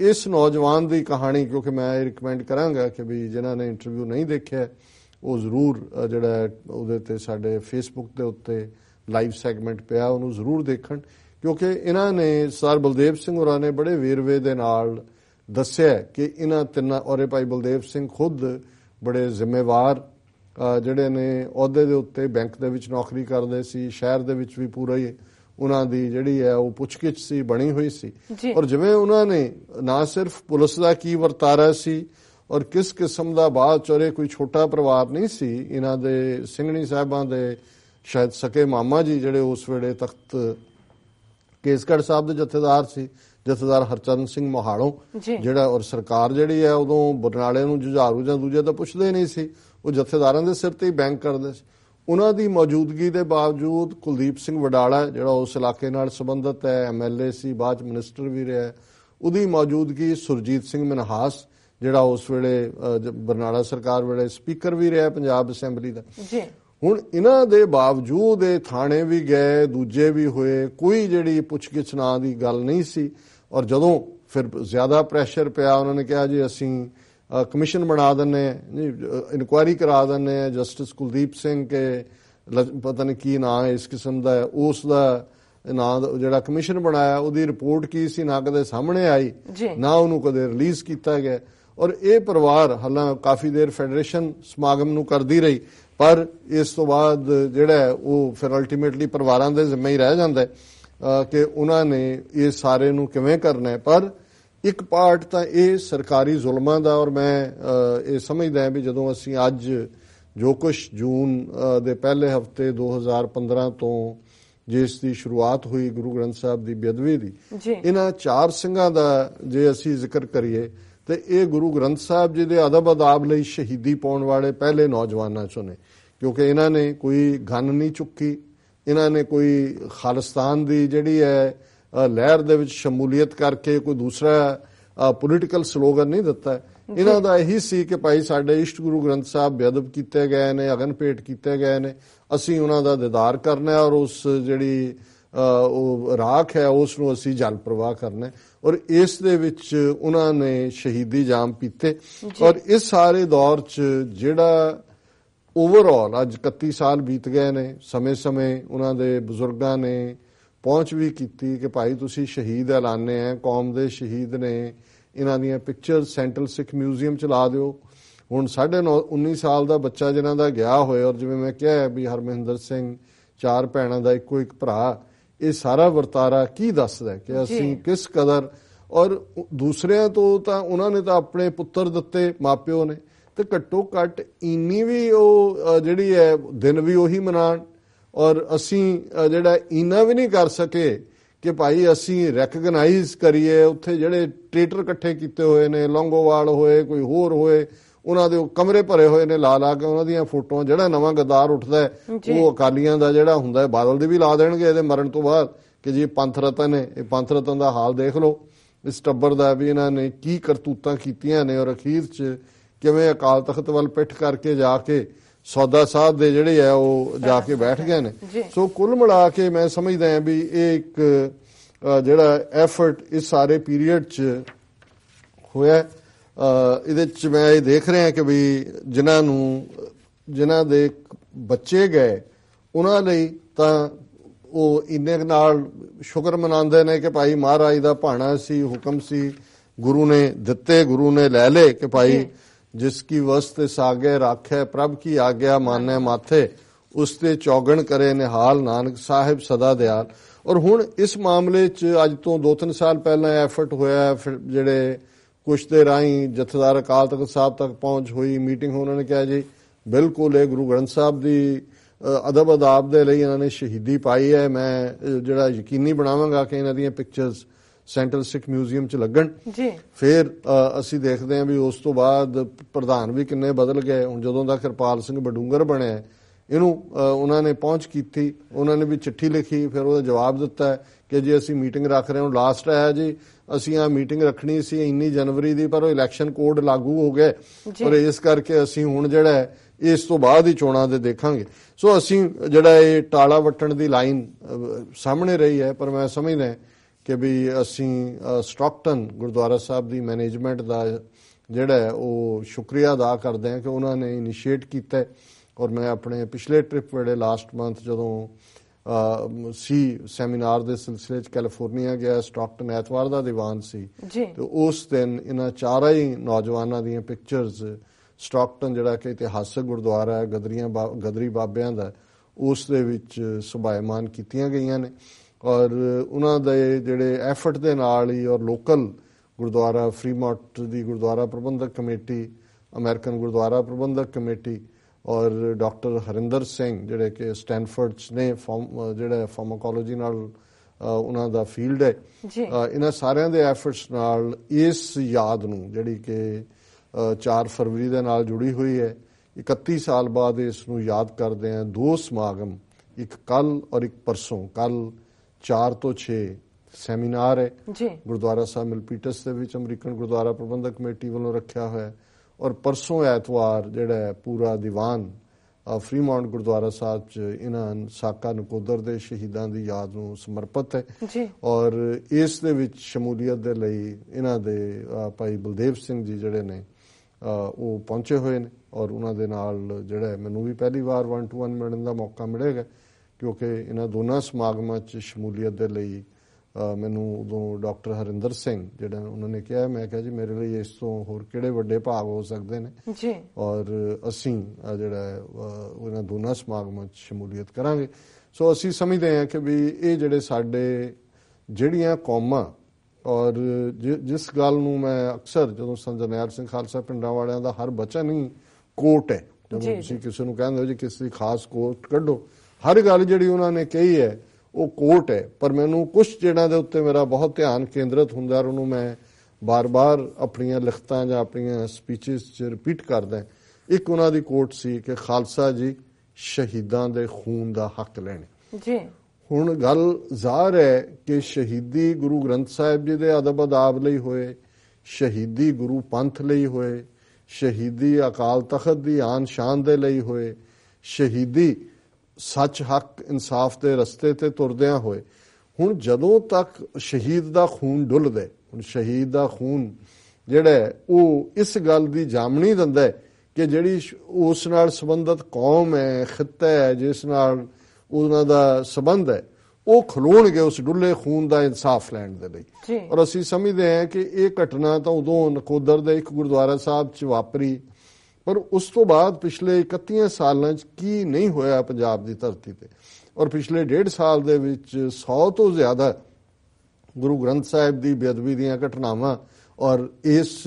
ਇਸ ਨੌਜਵਾਨ ਦੀ ਕਹਾਣੀ ਕਿਉਂਕਿ ਮੈਂ ਇਹ ਰਿਕਮੈਂਡ ਕਰਾਂਗਾ ਕਿ ਵੀ ਜਿਨ੍ਹਾਂ ਨੇ ਇੰਟਰਵਿਊ ਨਹੀਂ ਦੇਖਿਆ ਉਹ ਜ਼ਰੂਰ ਜਿਹੜਾ ਉਹਦੇ ਤੇ ਸਾਡੇ ਫੇਸਬੁੱਕ ਦੇ ਉੱਤੇ ਲਾਈਵ ਸੈਗਮੈਂਟ ਪਿਆ ਉਹਨੂੰ ਜ਼ਰੂਰ ਦੇਖਣ। ਕਿਉਂਕਿ ਇਹਨਾਂ ਨੇ ਸਰ ਬਲਦੇਵ ਸਿੰਘ ਹੋਰਾਂ ਨੇ ਬੜੇ ਵੇਰਵੇ ਦੇ ਨਾਲ ਦੱਸਿਆ ਕਿ ਇਹਨਾਂ ਤਿੰਨਾਂ ਔਰੇ ਭਾਈ ਬਲਦੇਵ ਸਿੰਘ ਖੁਦ ਬੜੇ ਜ਼ਿੰਮੇਵਾਰ ਜਿਹੜੇ ਨੇ ਅਹੁਦੇ ਦੇ ਉੱਤੇ ਬੈਂਕ ਦੇ ਵਿੱਚ ਨੌਕਰੀ ਕਰਦੇ ਸੀ ਸ਼ਹਿਰ ਦੇ ਵਿੱਚ ਵੀ ਪੂਰਾ ਹੀ ਉਹਨਾਂ ਦੀ ਜਿਹੜੀ ਹੈ ਉਹ ਪੁੱਛਗਿੱਛ ਸੀ ਬਣੀ ਹੋਈ ਸੀ। ਔਰ ਜਿਵੇਂ ਉਹਨਾਂ ਨੇ ਨਾ ਸਿਰਫ ਪੁਲਿਸ ਦਾ ਕੀ ਵਰਤਾਰਾ ਸੀ ਔਰ ਕਿਸ ਕਿਸਮ ਦਾ ਬਾਅਦ ਚੋਰੇ ਕੋਈ ਛੋਟਾ ਪਰਿਵਾਰ ਨਹੀਂ ਸੀ ਇਹਨਾਂ ਦੇ ਸਿੰਘਣੀ ਸਾਹਿਬਾਂ ਦੇ ਸ਼ਾਇਦ ਸਕੇ ਮਾਮਾ ਜੀ ਜਿਹੜੇ ਉਸ ਵੇਲੇ ਤਖਤ ਕੇਸਗੜ੍ਹ ਸਾਹਿਬ ਦੇ ਜਥੇਦਾਰ ਸੀ ਜਥੇਦਾਰ ਹਰਚੰਦ ਸਿੰਘ ਮੋਹਾਲੋਂ। ਜਿਹੜਾ ਔਰ ਸਰਕਾਰ ਜਿਹੜੀ ਹੈ ਉਦੋਂ ਬਰਨਾਲੇ ਨੂੰ ਜੁਝਾਰੂ ਜਾਂ ਦੂਜੇ ਤਾਂ ਪੁੱਛਦੇ ਨਹੀਂ ਸੀ। ਉਹ ਜਥੇਦਾਰਾਂ ਦੇ ਸਿਰ ਤੇ ਹੀ ਬੈਂਕ ਕਰਦੇ ਸੀ। ਉਹਨਾਂ ਦੀ ਮੌਜੂਦਗੀ ਦੇ ਬਾਵਜੂਦ ਕੁਲਦੀਪ ਸਿੰਘ ਵਡਾਲਾ ਜਿਹੜਾ ਉਸ ਇਲਾਕੇ ਨਾਲ ਸੰਬੰਧਿਤ ਹੈ ਐਮਐਲਏ ਸੀ ਬਾਅਦ ਮਿਨਿਸਟਰ ਵੀ ਰਿਹਾ ਉਹਦੀ ਮੌਜੂਦਗੀ ਸੁਰਜੀਤ ਸਿੰਘ ਮਨਹਾਸ ਜਿਹੜਾ ਉਸ ਵੇਲੇ ਬਰਨਾਲਾ ਸਰਕਾਰ ਵੇਲੇ ਸਪੀਕਰ ਵੀ ਰਿਹਾ ਪੰਜਾਬ ਅਸੈਂਬਲੀ ਦਾ। ਜੀ। ਹੁਣ ਇਹਨਾਂ ਦੇ ਬਾਵਜੂਦ ਇਹ ਥਾਣੇ ਵੀ ਗਏ ਦੂਜੇ ਵੀ ਹੋਏ ਕੋਈ ਜਿਹੜੀ ਪੁੱਛਗਿੱਛ ਨਾਂ ਦੀ ਗੱਲ ਨਹੀਂ ਸੀ। ਔਰ ਜਦੋਂ ਫਿਰ ਜ਼ਿਆਦਾ ਪ੍ਰੈਸ਼ਰ ਪਿਆ ਉਹਨਾਂ ਨੇ ਕਿਹਾ ਜੀ ਅਸੀਂ ਕਮਿਸ਼ਨ ਬਣਾ ਦਿੰਨੇ ਜੀ ਇਨਕੁਆਇਰੀ ਕਰਾ ਦਿੰਨੇ ਜਸਟਿਸ ਕੁਲਦੀਪ ਸਿੰਘ ਕੇ ਪਤਾ ਨਹੀਂ ਕੀ ਨਾਂ ਹੈ ਇਸ ਕਿਸਮ ਦਾ ਉਸ ਦਾ ਨਾਂ ਜਿਹੜਾ ਕਮਿਸ਼ਨ ਬਣਾਇਆ ਉਹਦੀ ਰਿਪੋਰਟ ਕੀ ਸੀ ਨਾ ਕਦੇ ਸਾਹਮਣੇ ਆਈ। ਨਾ ਉਹਨੂੰ ਕਦੇ ਰਿਲੀਜ਼ ਕੀਤਾ ਗਿਆ। ਔਰ ਇਹ ਪਰਿਵਾਰ ਹਾਲਾਂ ਕਾਫੀ ਦੇਰ ਫੈਡਰੇਸ਼ਨ ਸਮਾਗਮ ਨੂੰ ਕਰਦੀ ਰਹੀ। ਪਰ ਇਸ ਤੋਂ ਬਾਅਦ ਜਿਹੜਾ ਉਹ ਫਿਰ ਅਲਟੀਮੇਟਲੀ ਪਰਿਵਾਰਾਂ ਦੇ ਜ਼ਿੰਮੇ ਹੀ ਰਹਿ ਜਾਂਦਾ ਹੈ ਕਿ ਉਹਨਾਂ ਨੇ ਇਹ ਸਾਰੇ ਨੂੰ ਕਿਵੇਂ ਕਰਨਾ ਹੈ ਪਰ ਇੱਕ ਪਾਰਟ ਤਾਂ ਇਹ ਸਰਕਾਰੀ ਜ਼ੁਲਮਾਂ ਦਾ ਔਰ ਮੈਂ ਇਹ ਸਮਝਦਾ ਹਾਂ ਵੀ ਜਦੋਂ ਅਸੀਂ ਅੱਜ ਜੋ ਕੁਝ ਜੂਨ ਦੇ ਪਹਿਲੇ ਹਫ਼ਤੇ 2015 ਤੋਂ ਜਿਸ ਦੀ ਸ਼ੁਰੂਆਤ ਹੋਈ ਗੁਰੂ ਗ੍ਰੰਥ ਸਾਹਿਬ ਦੀ ਬੇਅਦਬੀ ਦੀ। ਇਹਨਾਂ ਚਾਰ ਸਿੰਘਾਂ ਦਾ ਜੇ ਅਸੀਂ ਜ਼ਿਕਰ ਕਰੀਏ ਤੇ ਇਹ ਗੁਰੂ ਗ੍ਰੰਥ ਸਾਹਿਬ ਜੀ ਦੇ ਅਦਬ ਅਦਾਬ ਲਈ ਸ਼ਹੀਦੀ ਪਾਉਣ ਵਾਲੇ ਪਹਿਲੇ ਨੌਜਵਾਨਾਂ ਚੋਂ ਨੇ। ਕਿਉਂਕਿ ਇਹਨਾਂ ਨੇ ਕੋਈ ਗਨ ਨਹੀਂ ਚੁੱਕੀ, ਇਹਨਾਂ ਨੇ ਕੋਈ ਖਾਲਿਸਤਾਨ ਦੀ ਜਿਹੜੀ ਹੈ ਲਹਿਰ ਦੇ ਵਿੱਚ ਸ਼ਮੂਲੀਅਤ ਕਰਕੇ ਕੋਈ ਦੂਸਰਾ ਪੋਲੀਟੀਕਲ ਸਲੋਗਨ ਨਹੀਂ ਦਿੱਤਾ। ਇਹਨਾਂ ਦਾ ਇਹੀ ਸੀ ਕਿ ਭਾਈ ਸਾਡੇ ਇਸ਼ਟ ਗੁਰੂ ਗ੍ਰੰਥ ਸਾਹਿਬ ਬੇਅਦਬ ਕੀਤੇ ਗਏ ਨੇ ਅਗਨ ਭੇਟ ਕੀਤੇ ਗਏ ਨੇ। ਅਸੀਂ ਉਹਨਾਂ ਦਾ ਦੀਦਾਰ ਕਰਨਾ ਹੈ ਔਰ ਉਸ ਜਿਹੜੀ ਉਹ ਰਾਖ ਹੈ ਉਸ ਨੂੰ ਅਸੀਂ ਜਲ ਪ੍ਰਵਾਹ ਕਰਨਾ ਔਰ ਇਸ ਦੇ ਵਿੱਚ ਉਹਨਾਂ ਨੇ ਸ਼ਹੀਦੀ ਜਾਮ ਪੀਤੇ। ਔਰ ਇਸ ਸਾਰੇ ਦੌਰ 'ਚ ਜਿਹੜਾ ਓਵਰਆਲ ਅੱਜ 31 ਸਾਲ ਬੀਤ ਗਏ ਨੇ ਸਮੇਂ-ਸਮੇਂ ਉਹਨਾਂ ਦੇ ਬਜ਼ੁਰਗਾਂ ਨੇ ਪਹੁੰਚ ਵੀ ਕੀਤੀ ਕਿ ਭਾਈ ਤੁਸੀਂ ਸ਼ਹੀਦ ਐਲਾਨੇ ਆ ਕੌਮ ਦੇ ਸ਼ਹੀਦ ਨੇ ਇਹਨਾਂ ਦੀਆਂ ਪਿਕਚਰਸ ਸੈਂਟਰਲ ਸਿੱਖ ਮਿਊਜ਼ੀਅਮ ਚ ਲਾ ਦਿਓ। ਹੁਣ ਸਾਢੇ ਨੌ 19 ਸਾਲ ਦਾ ਬੱਚਾ ਜਿਨ੍ਹਾਂ ਦਾ ਗਿਆ ਹੋਇਆ ਔਰ ਜਿਵੇਂ ਮੈਂ ਕਿਹਾ ਵੀ ਹਰਮਿੰਦਰ ਸਿੰਘ ਚਾਰ ਭੈਣਾਂ ਦਾ ਇੱਕੋ ਇੱਕ ਭਰਾ ਇਹ ਸਾਰਾ ਵਰਤਾਰਾ ਕੀ ਦੱਸਦਾ ਕਿ ਅਸੀਂ ਕਿਸ ਕਦਰ ਔਰ ਦੂਸਰਿਆਂ ਤੋਂ ਤਾਂ ਉਹਨਾਂ ਨੇ ਤਾਂ ਆਪਣੇ ਪੁੱਤਰ ਦਿੱਤੇ ਮਾਪਿਓ ਨੇ। ਤੇ ਘੱਟੋ ਘੱਟ ਇੰਨੀ ਵੀ ਉਹ ਜਿਹੜੀ ਹੈ ਦਿਨ ਵੀ ਉਹੀ ਮਨਾਣ। ਔਰ ਅਸੀਂ ਜਿਹੜਾ ਇਨਾ ਵੀ ਨਹੀਂ ਕਰ ਸਕੇ ਕਿ ਭਾਈ ਅਸੀਂ ਰੈਕਗਨਾਈਜ਼ ਕਰੀਏ ਉੱਥੇ ਜਿਹੜੇ ਟ੍ਰੇਟਰ ਇਕੱਠੇ ਕੀਤੇ ਹੋਏ ਨੇ ਲੌਂਗੋਵਾਲ ਹੋਏ ਕੋਈ ਹੋਰ ਹੋਏ ਉਹਨਾਂ ਦੇ ਉਹ ਕਮਰੇ ਭਰੇ ਹੋਏ ਨੇ ਲਾ ਲਾ ਕੇ ਉਹਨਾਂ ਦੀਆਂ ਫੋਟੋਆਂ ਜਿਹੜਾ ਨਵਾਂ ਗਦਾਰ ਉੱਠਦਾ ਹੈ, ਉਹ ਅਕਾਲੀਆਂ ਦਾ ਜਿਹੜਾ ਹੁੰਦਾ ਹੈ ਬਾਦਲ ਦੇ ਵੀ ਲਾ ਦੇਣਗੇ ਇਹਦੇ ਮਰਨ ਤੋਂ ਬਾਅਦ ਕਿ ਜੀ ਪੰਥ ਰਤਨ ਹੈ ਇਹ ਪੰਥ ਰਤਨ ਦਾ ਹਾਲ ਦੇਖ ਲਓ। ਇਸ ਟੱਬਰ ਦਾ ਵੀ ਇਹਨਾਂ ਨੇ ਕੀ ਕਰਤੂਤਾਂ ਕੀਤੀਆਂ ਨੇ ਔਰ ਅਖੀਰ 'ਚ ਕਿਵੇਂ ਅਕਾਲ ਤਖਤ ਵੱਲ ਪਿੱਠ ਕਰਕੇ ਜਾ ਕੇ ਸੌਦਾ ਸਾਹਿਬ ਦੇ ਜਿਹੜੇ ਆ ਉਹ ਜਾ ਕੇ ਬੈਠ ਗਏ ਨੇ। ਸੋ ਕੁੱਲ ਮਿਲਾ ਕੇ ਮੈਂ ਸਮਝਦਾ ਹਾਂ ਵੀ ਇਹ ਇੱਕ ਜਿਹੜਾ ਐਫਰਟ ਇਸ ਸਾਰੇ ਪੀਰੀਅਡ 'ਚ ਹੋਇਆ ਇਹਦੇ 'ਚ ਮੈਂ ਇਹ ਦੇਖ ਰਿਹਾ ਕਿ ਵੀ ਜਿਨ੍ਹਾਂ ਨੂੰ ਜਿਨ੍ਹਾਂ ਦੇ ਬੱਚੇ ਗਏ ਉਹਨਾਂ ਲਈ ਤਾਂ ਉਹ ਇੰਨੇ ਨਾਲ ਸ਼ੁਕਰ ਮਨਾਉਂਦੇ ਨੇ ਕਿ ਭਾਈ ਮਹਾਰਾਜ ਦਾ ਭਾਣਾ ਸੀ ਹੁਕਮ ਸੀ ਗੁਰੂ ਨੇ ਦਿੱਤੇ ਗੁਰੂ ਨੇ ਲੈ ਲੇ ਕਿ ਭਾਈ ਜਿਸ ਕੀ ਵਸਤ ਸਾਗੇ ਰਾਖੈ ਪ੍ਰਭ ਕੀ ਆਗਿਆ ਮਾਨੈ ਮਾਥੇ ਉਸ ਤੇ ਚੌਗਣ ਕਰੇ ਨਿਹਾਲ ਨਾਨਕ ਸਾਹਿਬ ਸਦਾ ਦਿਆਲ। ਔਰ ਹੁਣ ਇਸ ਮਾਮਲੇ 'ਚ ਅੱਜ ਤੋਂ 2-3 ਸਾਲ ਪਹਿਲਾਂ ਐਫਰਟ ਹੋਇਆ ਫਿਰ ਜਿਹੜੇ ਕੁਛ ਦੇ ਰਾਹੀਂ ਜਥੇਦਾਰ ਅਕਾਲ ਤਖਤ ਸਾਹਿਬ ਤੱਕ ਪਹੁੰਚ ਹੋਈ ਮੀਟਿੰਗ ਉਹਨਾਂ ਨੇ ਕਿਹਾ ਜੀ ਬਿਲਕੁਲ ਇਹ ਗੁਰੂ ਗ੍ਰੰਥ ਸਾਹਿਬ ਦੀ ਅਦਬ ਅਦਾਬ ਦੇ ਲਈ ਇਹਨਾਂ ਨੇ ਸ਼ਹੀਦੀ ਪਾਈ ਹੈ। ਮੈਂ ਜਿਹੜਾ ਯਕੀਨੀ ਬਣਾਵਾਂਗਾ ਕਿ ਇਹਨਾਂ ਦੀਆਂ ਪਿਕਚਰਸ ਸੈਂਟਰਲ ਸਿੱਖ ਮਿਊਜ਼ੀਅਮ 'ਚ ਲੱਗਣ। ਜੀ। ਫਿਰ ਅਸੀਂ ਦੇਖਦੇ ਹਾਂ ਵੀ ਉਸ ਤੋਂ ਬਾਅਦ ਪ੍ਰਧਾਨ ਵੀ ਕਿੰਨੇ ਬਦਲ ਗਏ। ਹੁਣ ਜਦੋਂ ਦਾ ਕਿਰਪਾਲ ਸਿੰਘ ਬਡੂੰਗਰ ਬਣਿਆ ਇਹਨੂੰ ਉਹਨਾਂ ਨੇ ਪਹੁੰਚ ਕੀਤੀ। ਉਹਨਾਂ ਨੇ ਵੀ ਚਿੱਠੀ ਲਿਖੀ ਫਿਰ ਉਹਦਾ ਜਵਾਬ ਦਿੱਤਾ ਹੈ ਕਿ ਜੀ ਅਸੀਂ ਮੀਟਿੰਗ ਰੱਖ ਰਹੇ ਹਾਂ ਲਾਸਟ ਆਇਆ ਜੀ। ਅਸੀਂ ਆ ਮੀਟਿੰਗ ਰੱਖਣੀ ਸੀ ਇੰਨੀ ਜਨਵਰੀ ਦੀ ਪਰ ਉਹ ਇਲੈਕਸ਼ਨ ਕੋਡ ਲਾਗੂ ਹੋ ਗਏ। ਪਰ ਇਸ ਕਰਕੇ ਅਸੀਂ ਹੁਣ ਜਿਹੜਾ ਇਸ ਤੋਂ ਬਾਅਦ ਹੀ ਚੋਣਾਂ ਦੇ ਦੇਖਾਂਗੇ। ਸੋ ਅਸੀਂ ਜਿਹੜਾ ਇਹ ਟਾਲਾ ਵੱਟਣ ਦੀ ਲਾਈਨ ਸਾਹਮਣੇ ਰਹੀ ਹੈ ਪਰ ਮੈਂ ਸਮਝਦਾ ਕਿ ਵੀ ਅਸੀਂ ਸਟਾਕਟਨ ਗੁਰਦੁਆਰਾ ਸਾਹਿਬ ਦੀ ਮੈਨੇਜਮੈਂਟ ਦਾ ਜਿਹੜਾ ਹੈ ਉਹ ਸ਼ੁਕਰੀਆ ਅਦਾ ਕਰਦੇ ਹਾਂ ਕਿ ਉਹਨਾਂ ਨੇ ਇਨੀਸ਼ੀਏਟ ਕੀਤਾ ਔਰ ਮੈਂ ਆਪਣੇ ਪਿਛਲੇ ਟ੍ਰਿਪ ਵੇਲੇ ਲਾਸਟ ਮੰਥ ਜਦੋਂ ਸੀ ਸੈਮੀਨਾਰ ਦੇ ਸਿਲਸਿਲੇ 'ਚ ਕੈਲੀਫੋਰਨੀਆ ਗਿਆ ਸਟਾਕਟਨ ਐਤਵਾਰ ਦਾ ਦੀਵਾਨ ਸੀ। ਤੇ ਉਸ ਦਿਨ ਇਹਨਾਂ ਚਾਰਾਂ ਹੀ ਨੌਜਵਾਨਾਂ ਦੀਆਂ ਪਿਕਚਰਸ ਸਟਾਕਟਨ ਜਿਹੜਾ ਕਿ ਇਤਿਹਾਸਕ ਗੁਰਦੁਆਰਾ ਹੈ ਗਦਰੀਆਂ ਗਦਰੀ ਬਾਬਿਆਂ ਦਾ ਉਸ ਦੇ ਵਿੱਚ ਸੁਭਾਇਮਾਨ ਕੀਤੀਆਂ ਗਈਆਂ ਨੇ। ਔਰ ਉਹਨਾਂ ਦੇ ਜਿਹੜੇ ਐਫਰਟ ਦੇ ਨਾਲ ਹੀ ਔਰ ਲੋਕਲ ਗੁਰਦੁਆਰਾ ਫਰੀਮੌਂਟ ਦੀ Gurdwara Prabandhak committee American Gurdwara Prabandhak committee ਔਰ ਡਾਕਟਰ ਹਰਿੰਦਰ ਸਿੰਘ ਜਿਹੜੇ ਕਿ ਸਟੈਨਫੋਰਡ 'ਚ ਨੇ ਫਾਰਮ ਜਿਹੜਾ ਫਾਰਮਾਕੋਲੋਜੀ ਨਾਲ ਉਹਨਾਂ ਦਾ ਫੀਲਡ ਹੈ ਇਹਨਾਂ ਸਾਰਿਆਂ ਦੇ ਐਫਰਟਸ ਨਾਲ ਇਸ ਯਾਦ ਨੂੰ ਜਿਹੜੀ ਕਿ ਅ, 4 ਫਰਵਰੀ ਦੇ ਨਾਲ ਜੁੜੀ ਹੋਈ ਹੈ 31 ਸਾਲ ਬਾਅਦ ਇਸ ਨੂੰ ਯਾਦ ਕਰਦੇ ਆ ਦੋ ਸਮਾਗਮ ਇੱਕ ਕੱਲ ਔਰ ਇੱਕ ਪਰਸੋਂ ਕੱਲ 4 ਤੋਂ 6 ਸੈਮੀਨਾਰ ਹੈ। ਜੀ। ਗੁਰਦੁਆਰਾ ਸਾਹਿਬ ਮਿਲਪੀਟਸ ਦੇ ਵਿੱਚ ਅਮਰੀਕਨ ਗੁਰਦੁਆਰਾ ਪ੍ਰਬੰਧਕ ਕਮੇਟੀ ਵੱਲੋਂ ਰੱਖਿਆ ਹੋਇਆ ਹੈ। ਔਰ ਪਰਸੋਂ ਐਤਵਾਰ ਜਿਹੜਾ ਹੈ ਪੂਰਾ ਦੀਵਾਨ ਅ, ਫਰੀਮੌਂਟ ਗੁਰਦੁਆਰਾ ਸਾਹਿਬ ਚ ਇਹਨਾਂ ਸਾਕਾ ਨਕੋਦਰ ਦੇ ਸ਼ਹੀਦਾਂ ਦੀ ਯਾਦ ਨੂੰ ਸਮਰਪਿਤ ਹੈ। ਜੀ। ਔਰ ਇਸ ਦੇ ਵਿੱਚ ਸ਼ਮੂਲੀਅਤ ਦੇ ਲਈ ਇਹਨਾਂ ਦੇ ਭਾਈ ਬਲਦੇਵ ਸਿੰਘ ਜੀ ਜਿਹੜੇ ਨੇ ਉਹ ਪਹੁੰਚੇ ਹੋਏ ਨੇ ਔਰ ਉਹਨਾਂ ਦੇ ਨਾਲ ਜਿਹੜਾ ਮੈਨੂੰ ਵੀ ਪਹਿਲੀ ਵਾਰ 1 ਟੂ 1 ਮਿਲਣ ਦਾ ਮੌਕਾ ਮਿਲੇਗਾ ਕਿਉਂਕਿ ਇਹਨਾਂ ਦੋਨਾਂ ਸਮਾਗਮਾਂ 'ਚ ਸ਼ਮੂਲੀਅਤ ਦੇ ਲਈ ਮੈਨੂੰ ਉਦੋਂ ਡਾਕਟਰ ਹਰਿੰਦਰ ਸਿੰਘ ਜਿਹੜਾ ਉਹਨਾਂ ਨੇ ਕਿਹਾ ਮੈਂ ਕਿਹਾ ਜੀ ਮੇਰੇ ਲਈ ਇਸ ਤੋਂ ਹੋਰ ਕਿਹੜੇ ਵੱਡੇ ਭਾਗ ਹੋ ਸਕਦੇ ਨੇ? ਜੀ। ਔਰ ਅਸੀਂ ਜਿਹੜਾ ਉਹਨਾਂ ਦੋਨਾਂ ਸਮਾਗਮਾਂ 'ਚ ਸ਼ਮੂਲੀਅਤ ਕਰਾਂਗੇ। ਸੋ ਅਸੀਂ ਸਮਝਦੇ ਹਾਂ ਕਿ ਵੀ ਇਹ ਜਿਹੜੇ ਸਾਡੇ ਜਿਹੜੀਆਂ ਕੌਮਾਂ ਔਰ ਜਿਸ ਗੱਲ ਨੂੰ ਮੈਂ ਅਕਸਰ ਜਦੋਂ ਸੰਤ ਜਰਨੈਲ ਸਿੰਘ ਖਾਲਸਾ ਪਿੰਡਾਂ ਵਾਲਿਆਂ ਦਾ ਹਰ ਬਚਨ ਹੀ ਕੋਟ ਹੈ। ਜਦੋਂ ਤੁਸੀਂ ਕਿਸੇ ਨੂੰ ਕਹਿੰਦੇ ਹੋ ਜੀ ਕਿਸੇ ਦੀ ਖਾਸ ਕੋਟ ਕੱਢੋ ਹਰ ਗੱਲ ਜਿਹੜੀ ਉਹਨਾਂ ਨੇ ਕਹੀ ਹੈ ਉਹ ਕੋਟ ਹੈ ਪਰ ਮੈਨੂੰ ਕੁਝ ਜਿਹੜਾ ਦੇ ਉੱਤੇ ਮੇਰਾ ਬਹੁਤ ਧਿਆਨ ਕੇਂਦਰਿਤ ਹੁੰਦਾ ਔਰ ਉਹਨੂੰ ਮੈਂ ਬਾਰ-ਬਾਰ ਆਪਣੀਆਂ ਲਿਖਤਾਂ ਜਾਂ ਆਪਣੀਆਂ ਸਪੀਚਸ 'ਚ ਰਿਪੀਟ ਕਰਦਾ ਇੱਕ ਉਹਨਾਂ ਦੀ ਕੋਟ ਸੀ ਕਿ ਖਾਲਸਾ ਜੀ ਸ਼ਹੀਦਾਂ ਦੇ ਖੂਨ ਦਾ ਹੱਕ ਲੈਣੇ। ਜੀ। ਹੁਣ ਗੱਲ ਜ਼ਾਹਰ ਹੈ ਕਿ ਸ਼ਹੀਦੀ ਗੁਰੂ ਗ੍ਰੰਥ ਸਾਹਿਬ ਜੀ ਦੇ ਅਦਬ ਅਦਾਬ ਲਈ ਹੋਏ ਸ਼ਹੀਦੀ ਗੁਰੂ ਪੰਥ ਲਈ ਹੋਏ ਸ਼ਹੀਦੀ ਅਕਾਲ ਤਖਤ ਦੀ ਆਨ ਸ਼ਾਨ ਦੇ ਲਈ ਹੋਏ ਸ਼ਹੀਦੀ ਸੱਚ ਹੱਕ ਇਨਸਾਫ ਦੇ ਰਸਤੇ ਤੇ ਤੁਰਦਿਆਂ ਹੋਏ ਹੁਣ ਜਦੋਂ ਤੱਕ ਸ਼ਹੀਦ ਦਾ ਖੂਨ ਡੁੱਲਦਾ ਹੁਣ ਸ਼ਹੀਦ ਦਾ ਖੂਨ ਜਿਹੜਾ ਉਹ ਇਸ ਗੱਲ ਦੀ ਜਾਮਣੀ ਦਿੰਦਾ ਕਿ ਜਿਹੜੀ ਉਸ ਨਾਲ ਸੰਬੰਧਿਤ ਕੌਮ ਹੈ ਖਿੱਤਾ ਹੈ ਜਿਸ ਨਾਲ ਉਹਨਾਂ ਦਾ ਸੰਬੰਧ ਹੈ ਉਹ ਖਲੋਣਗੇ ਉਸ ਡੁੱਲੇ ਖੂਨ ਦਾ ਇਨਸਾਫ ਲੈਣ ਦੇ ਲਈ। ਔਰ ਅਸੀਂ ਸਮਝਦੇ ਹਾਂ ਕਿ ਇਹ ਘਟਨਾ ਤਾਂ ਉਦੋਂ ਨਕੋਦਰ ਦੇ ਇੱਕ ਗੁਰਦੁਆਰਾ ਸਾਹਿਬ 'ਚ ਵਾਪਰੀ ਪਰ ਉਸ ਤੋਂ ਬਾਅਦ ਪਿਛਲੇ 31 ਸਾਲਾਂ 'ਚ ਕੀ ਨਹੀਂ ਹੋਇਆ ਪੰਜਾਬ ਦੀ ਧਰਤੀ ਤੇ? ਔਰ ਪਿਛਲੇ ਡੇਢ ਸਾਲ ਦੇ ਵਿੱਚ 100 ਤੋਂ ਜ਼ਿਆਦਾ ਗੁਰੂ ਗ੍ਰੰਥ ਸਾਹਿਬ ਦੀ ਬੇਅਦਬੀ ਦੀਆਂ ਘਟਨਾਵਾਂ ਔਰ ਇਸ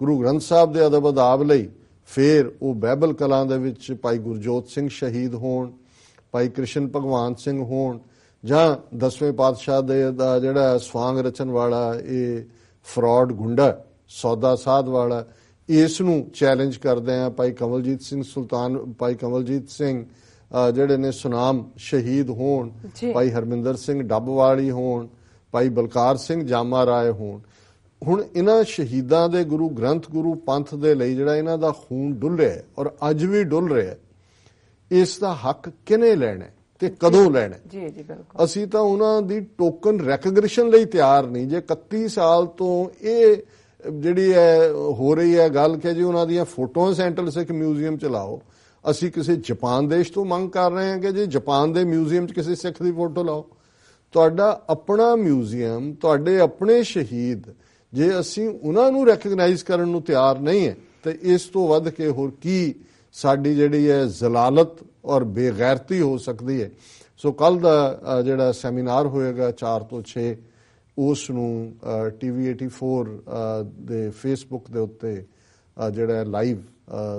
ਗੁਰੂ ਗ੍ਰੰਥ ਸਾਹਿਬ ਦੇ ਅਦਬ ਅਦਾਬ ਲਈ ਫਿਰ ਉਹ ਬਹਿਬਲ ਕਲਾਂ ਦੇ ਵਿੱਚ ਭਾਈ ਗੁਰਜੋਤ ਸਿੰਘ ਸ਼ਹੀਦ ਹੋਣ, ਭਾਈ ਕ੍ਰਿਸ਼ਨ ਭਗਵਾਨ ਸਿੰਘ ਹੋਣ, ਜਾਂ ਦਸਵੇਂ ਪਾਤਸ਼ਾਹ ਦੇ ਦਾ ਜਿਹੜਾ ਸਵਾਂਗ ਰਚਨ ਵਾਲਾ ਇਹ ਫਰਾਡ ਗੁੰਡਾ, ਸੌਦਾ ਸਾਧ ਵਾਲਾ ਇਸ ਨੂੰ ਚੈਲੰਜ ਕਰਦੇ ਆ ਭਾਈ ਕਮਲਜੀਤ ਸਿੰਘ ਸੁਲਤਾਨ ਭਾਈ ਕਮਲਜੀਤ ਸਿੰਘ ਜਿਹੜੇ ਨੇ ਸੁਨਾਮ ਸ਼ਹੀਦ ਹੋਣ। ਭਾਈ ਹਰਮਿੰਦਰ ਸਿੰਘ ਡੱਬਵਾਲੀ ਹੋਣ ਭਾਈ ਬਲਕਾਰ ਸਿੰਘ ਜਾਮਾ ਰਾਏ ਹੋਣ ਹੁਣ ਇਹਨਾਂ ਸ਼ਹੀਦਾਂ ਦੇ ਗੁਰੂ ਗ੍ਰੰਥ ਗੁਰੂ ਪੰਥ ਦੇ ਲਈ ਜਿਹੜਾ ਇਹਨਾਂ ਦਾ ਖੂਨ ਡੁੱਲ ਰਿਹਾ ਹੈ ਔਰ ਅੱਜ ਵੀ ਡੁੱਲ ਰਿਹਾ ਇਸ ਦਾ ਹੱਕ ਕਿਨੇ ਲੈਣਾ ਤੇ ਕਦੋਂ ਲੈਣਾ? ਜੀ ਜੀ ਬਿਲਕੁਲ ਅਸੀਂ ਤਾਂ ਉਹਨਾਂ ਦੀ ਟੋਕਨ ਰੈਕਗਨੀਸ਼ਨ ਲਈ ਤਿਆਰ ਨਹੀਂ ਜੇ 31 ਸਾਲ ਤੋਂ ਇਹ ਜਿਹੜੀ ਹੈ, ਹੋ ਰਹੀ ਹੈ ਗੱਲ ਕਿ ਜੀ ਉਹਨਾਂ ਦੀਆਂ ਫੋਟੋਆਂ ਸੈਂਟਰਲ ਸਿੱਖ ਮਿਊਜ਼ੀਅਮ ਚ ਲਾਓ। ਅਸੀਂ ਕਿਸੇ ਜਾਪਾਨ ਦੇਸ਼ ਤੋਂ ਮੰਗ ਕਰ ਰਹੇ ਹਾਂ ਕਿ ਜੀ ਜਾਪਾਨ ਦੇ ਮਿਊਜ਼ੀਅਮ ਚ ਕਿਸੇ ਸਿੱਖ ਦੀ ਫੋਟੋ ਲਾਓ। ਤੁਹਾਡਾ ਆਪਣਾ ਮਿਊਜ਼ੀਅਮ, ਤੁਹਾਡੇ ਆਪਣੇ ਸ਼ਹੀਦ, ਜੇ ਅਸੀਂ ਉਹਨਾਂ ਨੂੰ ਰੈਕਗਨਾਈਜ਼ ਕਰਨ ਨੂੰ ਤਿਆਰ ਨਹੀਂ ਹੈ, ਤੇ ਇਸ ਤੋਂ ਵੱਧ ਕੇ ਹੋਰ ਕੀ ਸਾਡੀ ਜਿਹੜੀ ਹੈ ਜ਼ਲਾਲਤ ਔਰ ਬੇਗੈਰਤੀ ਹੋ ਸਕਦੀ ਹੈ। ਸੋ ਕੱਲ ਦਾ ਜਿਹੜਾ ਸੈਮੀਨਾਰ ਹੋਏਗਾ 4 ਤੋਂ 6 ਉਸ ਨੂੰ ਟੀਵੀ 84 ਅ, ਦੇ ਫੇਸਬੁੱਕ ਦੇ ਉੱਤੇ ਜਿਹੜਾ ਲਾਈਵ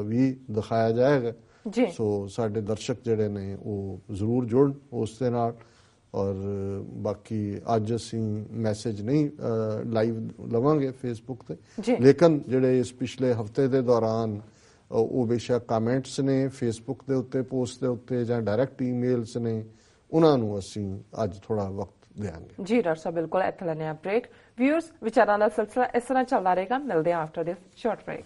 ਵੀ ਦਿਖਾਇਆ ਜਾਏਗਾ। ਜੀ। ਸੋ ਸਾਡੇ ਦਰਸ਼ਕ ਜਿਹੜੇ ਨੇ ਉਹ ਜ਼ਰੂਰ ਜੁੜਨ ਉਸ ਦੇ ਨਾਲ। ਔਰ ਬਾਕੀ ਅੱਜ ਅਸੀਂ ਮੈਸੇਜ ਨਹੀਂ ਲਾਈਵ ਲਵਾਂਗੇ ਫੇਸਬੁੱਕ। ਤੇ। ਲੇਕਿਨ ਜਿਹੜੇ ਇਸ ਪਿਛਲੇ ਹਫ਼ਤੇ ਦੇ ਦੌਰਾਨ ਉਹ ਬੇਸ਼ੱਕ ਕਮੈਂਟਸ ਨੇ ਫੇਸਬੁੱਕ ਦੇ ਉੱਤੇ ਪੋਸਟ ਦੇ ਉੱਤੇ ਜਾਂ ਡਾਇਰੈਕਟ ਈਮੇਲਸ ਨੇ ਉਹਨਾਂ ਨੂੰ ਅਸੀਂ ਅੱਜ ਥੋੜਾ ਵਕਤ ਦੇਵਾਂਗੇ। ਜੀ, ਡਾਕਟਰ ਸਾਹਿਬ, ਬਿਲਕੁਲ ਇੱਥੇ ਲੈਣੇ ਆ ਬ੍ਰੇਕ ਵਿਊਅਰਸ ਵਿਚਾਰਾਂ ਦਾ ਸਿਲਸਿਲਾ ਇਸ ਤਰ੍ਹਾਂ ਚੱਲਦਾ ਰਹੇਗਾ। ਮਿਲਦੇ ਆ ਆਫਟਰ ਦਿਸ ਸ਼ਾਰਟ ਬ੍ਰੇਕ